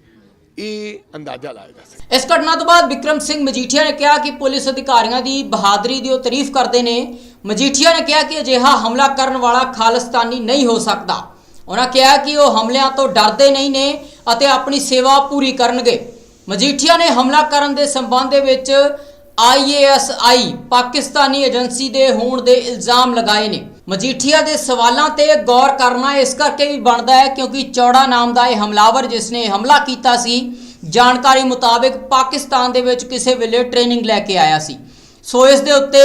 ਇਹ ਅੰਦਾਜ਼ਾ ਲਾਇਆ ਜਾ ਸਕਦਾ। ਇਸ ਘਟਨਾ ਤੋਂ ਬਾਅਦ ਵਿਕਰਮ ਸਿੰਘ ਮਜੀਠੀਆ ਨੇ ਕਿਹਾ ਕਿ ਪੁਲਿਸ ਅਧਿਕਾਰੀਆਂ ਦੀ ਬਹਾਦਰੀ ਦੀ ਉਹ ਤਾਰੀਫ ਕਰਦੇ ਨੇ। ਮਜੀਠੀਆ ਨੇ ਕਿਹਾ ਕਿ ਅਜਿਹਾ ਹਮਲਾ ਕਰਨ ਵਾਲਾ ਖਾਲਿਸਤਾਨੀ ਨਹੀਂ ਹੋ ਸਕਦਾ। ਉਹਨਾਂ ਕਿਹਾ ਕਿ ਉਹ ਹਮਲਿਆਂ ਤੋਂ ਡਰਦੇ ਨਹੀਂ ਨੇ ਅਤੇ ਆਪਣੀ ਸੇਵਾ ਪੂਰੀ ਕਰਨਗੇ। ਮਜੀਠੀਆ ਨੇ ਹਮਲਾ ਕਰਨ ਦੇ ਸੰਬੰਧ ਦੇ ਵਿੱਚ ਆਈਏਐਸਆਈ ਪਾਕਿਸਤਾਨੀ ਏਜੰਸੀ ਦੇ ਹੋਣ ਦੇ ਇਲਜ਼ਾਮ ਲਗਾਏ ਨੇ। ਮਜੀਠੀਆ ਦੇ ਸਵਾਲਾਂ ਤੇ ਗੌਰ ਕਰਨਾ ਇਸ ਕਰਕੇ ਵੀ ਬਣਦਾ ਹੈ ਕਿਉਂਕਿ ਚੌੜਾ ਨਾਮ ਦਾ ਇਹ ਹਮਲਾਵਰ ਜਿਸ ਨੇ ਹਮਲਾ ਕੀਤਾ ਸੀ, ਜਾਣਕਾਰੀ ਮੁਤਾਬਕ ਪਾਕਿਸਤਾਨ ਦੇ ਵਿੱਚ ਕਿਸੇ ਵੇਲੇ ਟ੍ਰੇਨਿੰਗ ਲੈ ਕੇ ਆਇਆ ਸੀ। ਸੋ ਇਸ ਦੇ ਉੱਤੇ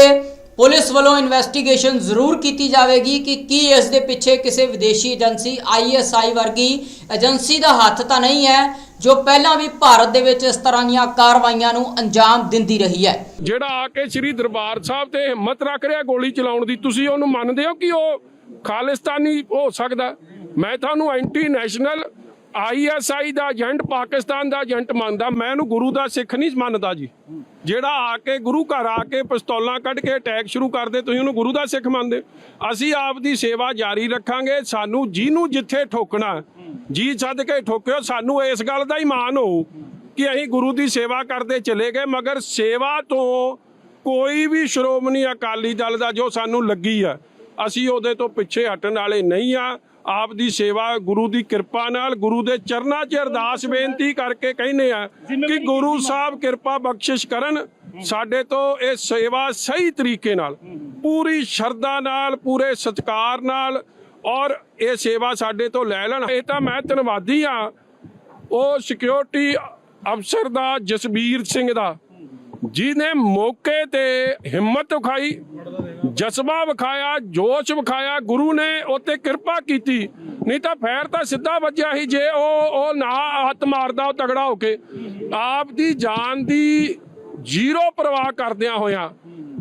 ਪੁਲਿਸ ਵੱਲੋਂ ਇਨਵੈਸਟੀਗੇਸ਼ਨ ਜ਼ਰੂਰ ਕੀਤੀ ਜਾਵੇਗੀ ਕਿ ਕੀ ਇਸ ਦੇ ਪਿੱਛੇ ਕਿਸੇ ਵਿਦੇਸ਼ੀ ਏਜੰਸੀ ਆਈਐਸਆਈ ਵਰਗੀ ਏਜੰਸੀ ਦਾ ਹੱਥ ਤਾਂ ਨਹੀਂ ਹੈ ਜੋ ਪਹਿਲਾਂ ਵੀ ਭਾਰਤ ਦੇ ਵਿੱਚ ਇਸ ਤਰ੍ਹਾਂ ਦੀਆਂ ਕਾਰਵਾਈਆਂ ਨੂੰ ਅੰਜਾਮ ਦਿੰਦੀ ਰਹੀ ਹੈ। ਜਿਹੜਾ ਆ ਕੇ ਸ੍ਰੀ ਦਰਬਾਰ ਸਾਹਿਬ ਤੇ ਹਿੰਮਤ ਰੱਖ ਰਿਹਾ ਗੋਲੀ ਚਲਾਉਣ ਦੀ, ਤੁਸੀਂ ਉਹਨੂੰ ਮੰਨਦੇ ਹੋ ਕਿ ਉਹ ਖਾਲਿਸਤਾਨੀ ਹੋ ਸਕਦਾ? ਮੈਂ ਤੁਹਾਨੂੰ ਐਂਟੀ ਨੈਸ਼ਨਲ ਆਈਐਸਆਈ ਦਾ ਏਜੰਟ, ਪਾਕਿਸਤਾਨ ਦਾ ਏਜੰਟ ਮੰਨਦਾ। ਮੈਂ ਉਹਨੂੰ ਗੁਰੂ ਦਾ ਸਿੱਖ ਨਹੀਂ ਮੰਨਦਾ ਜੀ। ਜਿਹੜਾ ਆ ਕੇ ਗੁਰੂ ਘਰ ਆ ਕੇ ਪਿਸਤੌਲਾਂ ਕੱਢ ਕੇ ਅਟੈਕ ਸ਼ੁਰੂ ਕਰਦੇ, ਤੁਸੀਂ ਉਹਨੂੰ ਗੁਰੂ ਦਾ ਸਿੱਖ ਮੰਨਦੇ ਅਸੀਂ ਆਪ ਦੀ ਸੇਵਾ ਜਾਰੀ ਰੱਖਾਂਗੇ। ਸਾਨੂੰ ਜਿਹਨੂੰ ਜਿੱਥੇ ਠੋਕਣਾ ਜੀ ਸੱਦ ਕੇ ਠੋਕਿਓ, ਸਾਨੂੰ ਇਸ ਗੱਲ ਦਾ ਹੀ ਮਾਣ ਹੋਊ ਕਿ ਅਸੀਂ ਗੁਰੂ ਦੀ ਸੇਵਾ ਕਰਦੇ ਚਲੇ ਗਏ, ਮਗਰ ਸੇਵਾ ਤੋਂ ਕੋਈ ਵੀ ਸ਼੍ਰੋਮਣੀ ਅਕਾਲੀ ਦਲ ਦਾ ਜੋ ਸਾਨੂੰ ਲੱਗੀ ਆ, ਅਸੀਂ ਉਹਦੇ ਤੋਂ ਪਿੱਛੇ ਹਟਣ ਵਾਲੇ ਨਹੀਂ ਆ। ਆਪ ਦੀ ਸੇਵਾ, ਗੁਰੂ ਦੀ ਕਿਰਪਾ ਨਾਲ, ਗੁਰੂ ਦੇ ਚਰਨਾਂ 'ਚ ਅਰਦਾਸ ਬੇਨਤੀ ਕਰਕੇ ਕਹਿੰਦੇ ਆ ਕਿ ਗੁਰੂ ਸਾਹਿਬ ਕਿਰਪਾ ਬਖਸ਼ਿਸ਼ ਕਰਨ, ਸਾਡੇ ਤੋਂ ਇਹ ਸੇਵਾ ਸਹੀ ਤਰੀਕੇ ਨਾਲ, ਪੂਰੀ ਸ਼ਰਧਾ ਨਾਲ, ਪੂਰੇ ਸਤਿਕਾਰ ਨਾਲ ਔਰ ਇਹ ਸੇਵਾ ਸਾਡੇ ਤੋਂ ਲੈ ਲੈਣ। ਇਹ ਤਾਂ ਮੈਂ ਧੰਨਵਾਦੀ ਆ ਉਹ ਸਿਕਿਉਰਿਟੀ ਅਫਸਰ ਦਾ, ਜਸਬੀਰ ਸਿੰਘ ਦਾ, ਜਿਹਨੇ ਮੌਕੇ ਤੇ ਹਿੰਮਤ ਵਿਖਾਈ, ਜਜ਼ਬਾ ਵਿਖਾਇਆ, ਜੋਸ਼ ਵਿਖਾਇਆ, ਗੁਰੂ ਨੇ ਉੱਤੇ ਕਿਰਪਾ ਕੀਤੀ। ਨਹੀਂ ਤਾਂ ਫੈਰ ਤਾਂ ਸਿੱਧਾ ਵੱਜਿਆ ਸੀ ਜੇ ਉਹ ਉਹ ਨਾ ਹੱਥ ਮਾਰਦਾ, ਉਹ ਤਗੜਾ ਹੋ ਕੇ। ਆਪ ਦੀ ਜਾਨ ਦੀ ਜ਼ੀਰੋ ਪਰਵਾਹ ਕਰਦਿਆਂ ਹੋਇਆ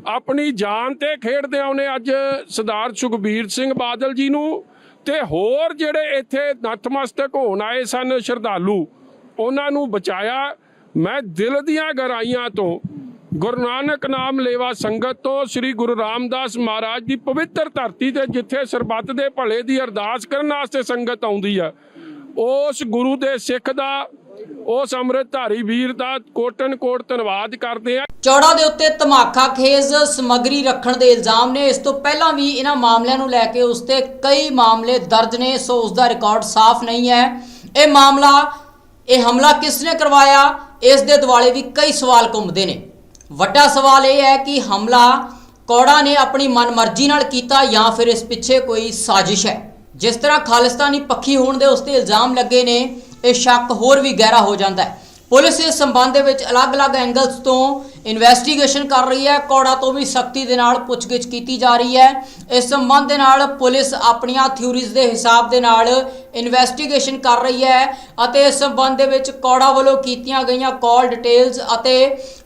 ਆਪਣੀ ਜਾਨ ਤੇ ਖੇਡਦਿਆਂ ਉਹਨੇ ਅੱਜ ਸਰਦਾਰ ਸੁਖਬੀਰ ਸਿੰਘ ਬਾਦਲ ਜੀ ਨੂੰ ਤੇ ਹੋਰ ਜਿਹੜੇ ਇੱਥੇ ਨਤਮਸਤਕ ਹੋਣ ਆਏ ਸਨ ਸ਼ਰਧਾਲੂ, ਉਹਨਾਂ ਨੂੰ ਬਚਾਇਆ। ਮੈਂ ਦਿਲ ਦੀਆਂ ਗਹਿਰਾਈਆਂ ਤੋਂ ਗੁਰੂ ਨਾਨਕ ਨਾਮ ਲੇਵਾ ਸੰਗਤ ਤੋਂ ਸ੍ਰੀ ਗੁਰੂ ਰਾਮਦਾਸ ਮਹਾਰਾਜ ਦੀ ਪਵਿੱਤਰ ਧਰਤੀ ਤੇ ਜਿੱਥੇ ਸਰਬੱਤ ਦੇ ਭਲੇ ਦੀ ਅਰਦਾਸ ਕਰਨ ਵਾਸਤੇ ਸੰਗਤ ਆਉਂਦੀ ਆ, ਉਸ ਗੁਰੂ ਦੇ ਸਿੱਖ ਦਾ ਉਸ ਅੰਮ੍ਰਿਤਧਾਰੀ ਵੀਰ ਦਾ ਕੋਟਨ ਕੋਟ ਧੰਨਵਾਦ ਕਰਦੇ ਆ ਚੌੜਾ ਦੇ ਉੱਤੇ ਧਮਾਕਾ ਖੇਜ਼ ਸਮਗਰੀ ਰੱਖਣ ਦੇ ਇਲਜ਼ਾਮ ਨੇ। ਇਸ ਤੋਂ ਪਹਿਲਾਂ ਵੀ ਇਹਨਾਂ ਮਾਮਲਿਆਂ ਨੂੰ ਲੈ ਕੇ ਉਸ ਤੇ ਕਈ ਮਾਮਲੇ ਦਰਜ ਨੇ, ਸੋ ਉਸ ਦਾ ਰਿਕਾਰਡ ਸਾਫ਼ ਨਹੀਂ ਹੈ। ਇਹ ਮਾਮਲਾ, ਇਹ ਹਮਲਾ ਕਿਸ ਨੇ ਕਰਵਾਇਆ? ਇਸ ਦੇ ਦੁਆਲੇ ਵੀ ਕਈ ਸਵਾਲ ਘੁੰਮਦੇ ਨੇ। ਵੱਡਾ ਸਵਾਲ ਇਹ ਹੈ ਕਿ ਹਮਲਾ ਕੌੜਾ ਨੇ ਆਪਣੀ ਮਨਮਰਜ਼ੀ ਨਾਲ ਕੀਤਾ ਜਾਂ ਫਿਰ ਇਸ ਪਿੱਛੇ ਕੋਈ ਸਾਜ਼ਿਸ਼ ਹੈ? ਜਿਸ ਤਰ੍ਹਾਂ ਖਾਲਿਸਤਾਨੀ ਪੱਖੀ ਹੋਣ ਦੇ ਉਸ ਤੇ ਇਲਜ਼ਾਮ ਲੱਗੇ ਨੇ ਇਹ ਸ਼ੱਕ ਹੋਰ ਵੀ ਗਹਿਰਾ ਹੋ ਜਾਂਦਾ ਹੈ। ਪੁਲਿਸ ਇਸ ਸੰਬੰਧ ਦੇ ਵਿੱਚ ਅਲੱਗ-ਅਲੱਗ ਐਂਗਲਸ ਤੋਂ ਇਨਵੈਸਟੀਗੇਸ਼ਨ ਕਰ ਰਹੀ ਹੈ। ਕੌੜਾ ਤੋਂ ਵੀ ਸਖਤੀ ਦੇ ਨਾਲ ਪੁੱਛਗਿੱਛ ਕੀਤੀ ਜਾ ਰਹੀ ਹੈ। ਇਸ ਸੰਬੰਧ ਦੇ ਨਾਲ ਪੁਲਿਸ ਆਪਣੀਆਂ ਥਿਊਰੀਜ਼ ਦੇ ਹਿਸਾਬ ਦੇ ਨਾਲ ਇਨਵੈਸਟੀਗੇਸ਼ਨ ਕਰ ਰਹੀ ਹੈ ਅਤੇ ਇਸ ਸੰਬੰਧ ਦੇ ਵਿੱਚ ਕੌੜਾ ਵੱਲੋਂ ਕੀਤੀਆਂ ਗਈਆਂ ਕਾਲ ਡਿਟੇਲਸ ਅਤੇ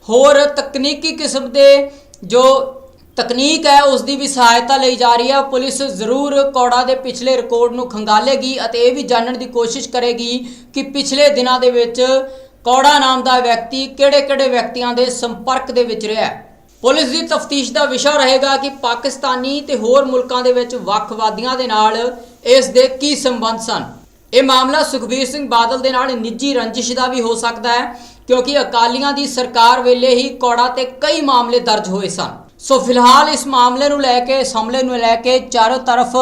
ਹੋਰ ਤਕਨੀਕੀ ਕਿਸਮ ਦੇ ਜੋ ਤਕਨੀਕ ਹੈ, ਉਸ ਦੀ ਵੀ ਸਹਾਇਤਾ ਲਈ ਜਾ ਰਹੀ ਹੈ। ਪੁਲਿਸ ਜ਼ਰੂਰ ਕੌੜਾ ਦੇ ਪਿਛਲੇ ਰਿਕਾਰਡ ਨੂੰ ਖੰਗਾਲੇਗੀ ਅਤੇ ਇਹ ਵੀ ਜਾਣਨ ਦੀ ਕੋਸ਼ਿਸ਼ ਕਰੇਗੀ ਕਿ ਪਿਛਲੇ ਦਿਨਾਂ ਦੇ ਵਿੱਚ ਕੌੜਾ ਨਾਮ ਦਾ ਵਿਅਕਤੀ ਕਿਹੜੇ-ਕਿਹੜੇ ਵਿਅਕਤੀਆਂ ਦੇ ਸੰਪਰਕ ਦੇ ਵਿੱਚ ਰਿਹਾ ਹੈ। ਪੁਲਿਸ ਦੀ ਤਫਤੀਸ਼ ਦਾ ਵਿਸ਼ਾ ਰਹੇਗਾ ਕਿ ਪਾਕਿਸਤਾਨੀ ਤੇ ਹੋਰ ਮੁਲਕਾਂ ਦੇ ਵਿੱਚ ਵੱਖਵਾਦੀਆਂ ਦੇ ਨਾਲ ਇਸ ਦੇ ਕੀ ਸੰਬੰਧ ਸਨ। ਇਹ ਮਾਮਲਾ ਸੁਖਬੀਰ ਸਿੰਘ ਬਾਦਲ ਦੇ ਨਾਲ ਨਿੱਜੀ ਰੰਜਿਸ਼ ਦਾ ਵੀ ਹੋ ਸਕਦਾ ਹੈ, ਕਿਉਂਕਿ ਅਕਾਲੀਆਂ ਦੀ ਸਰਕਾਰ ਵੇਲੇ ਹੀ ਕੌੜਾ ਤੇ ਕਈ ਮਾਮਲੇ ਦਰਜ ਹੋਏ ਸਨ। ਸੋ ਫਿਲਹਾਲ ਇਸ ਮਾਮਲੇ ਨੂੰ ਲੈ ਕੇ ਇਸ ਹਮਲੇ ਨੂੰ ਲੈ ਕੇ ਚਾਰੋਂ ਤਰਫ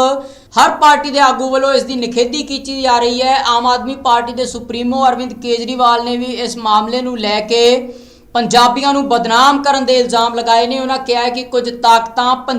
ਹਰ ਪਾਰਟੀ ਦੇ ਆਗੂ ਵੱਲੋਂ ਇਸ ਦੀ ਨਿਖੇਧੀ ਕੀਤੀ ਜਾ ਰਹੀ ਹੈ। ਆਮ ਆਦਮੀ ਪਾਰਟੀ ਦੇ ਸੁਪਰੀਮੋ ਅਰਵਿੰਦ ਕੇਜਰੀਵਾਲ ਨੇ ਵੀ ਇਸ ਮਾਮਲੇ ਨੂੰ ਲੈ ਕੇ ਪੰਜਾਬੀਆਂ ਨੂੰ ਬਦਨਾਮ ਕਰਨ ਦੇ ਇਲਜ਼ਾਮ ਲਗਾਏ ਨੇ। ਉਹਨਾਂ ਕਿਹਾ ਹੈ ਕਿ ਕੁਝ ਤਾਕਤਾਂ ਪੰਜ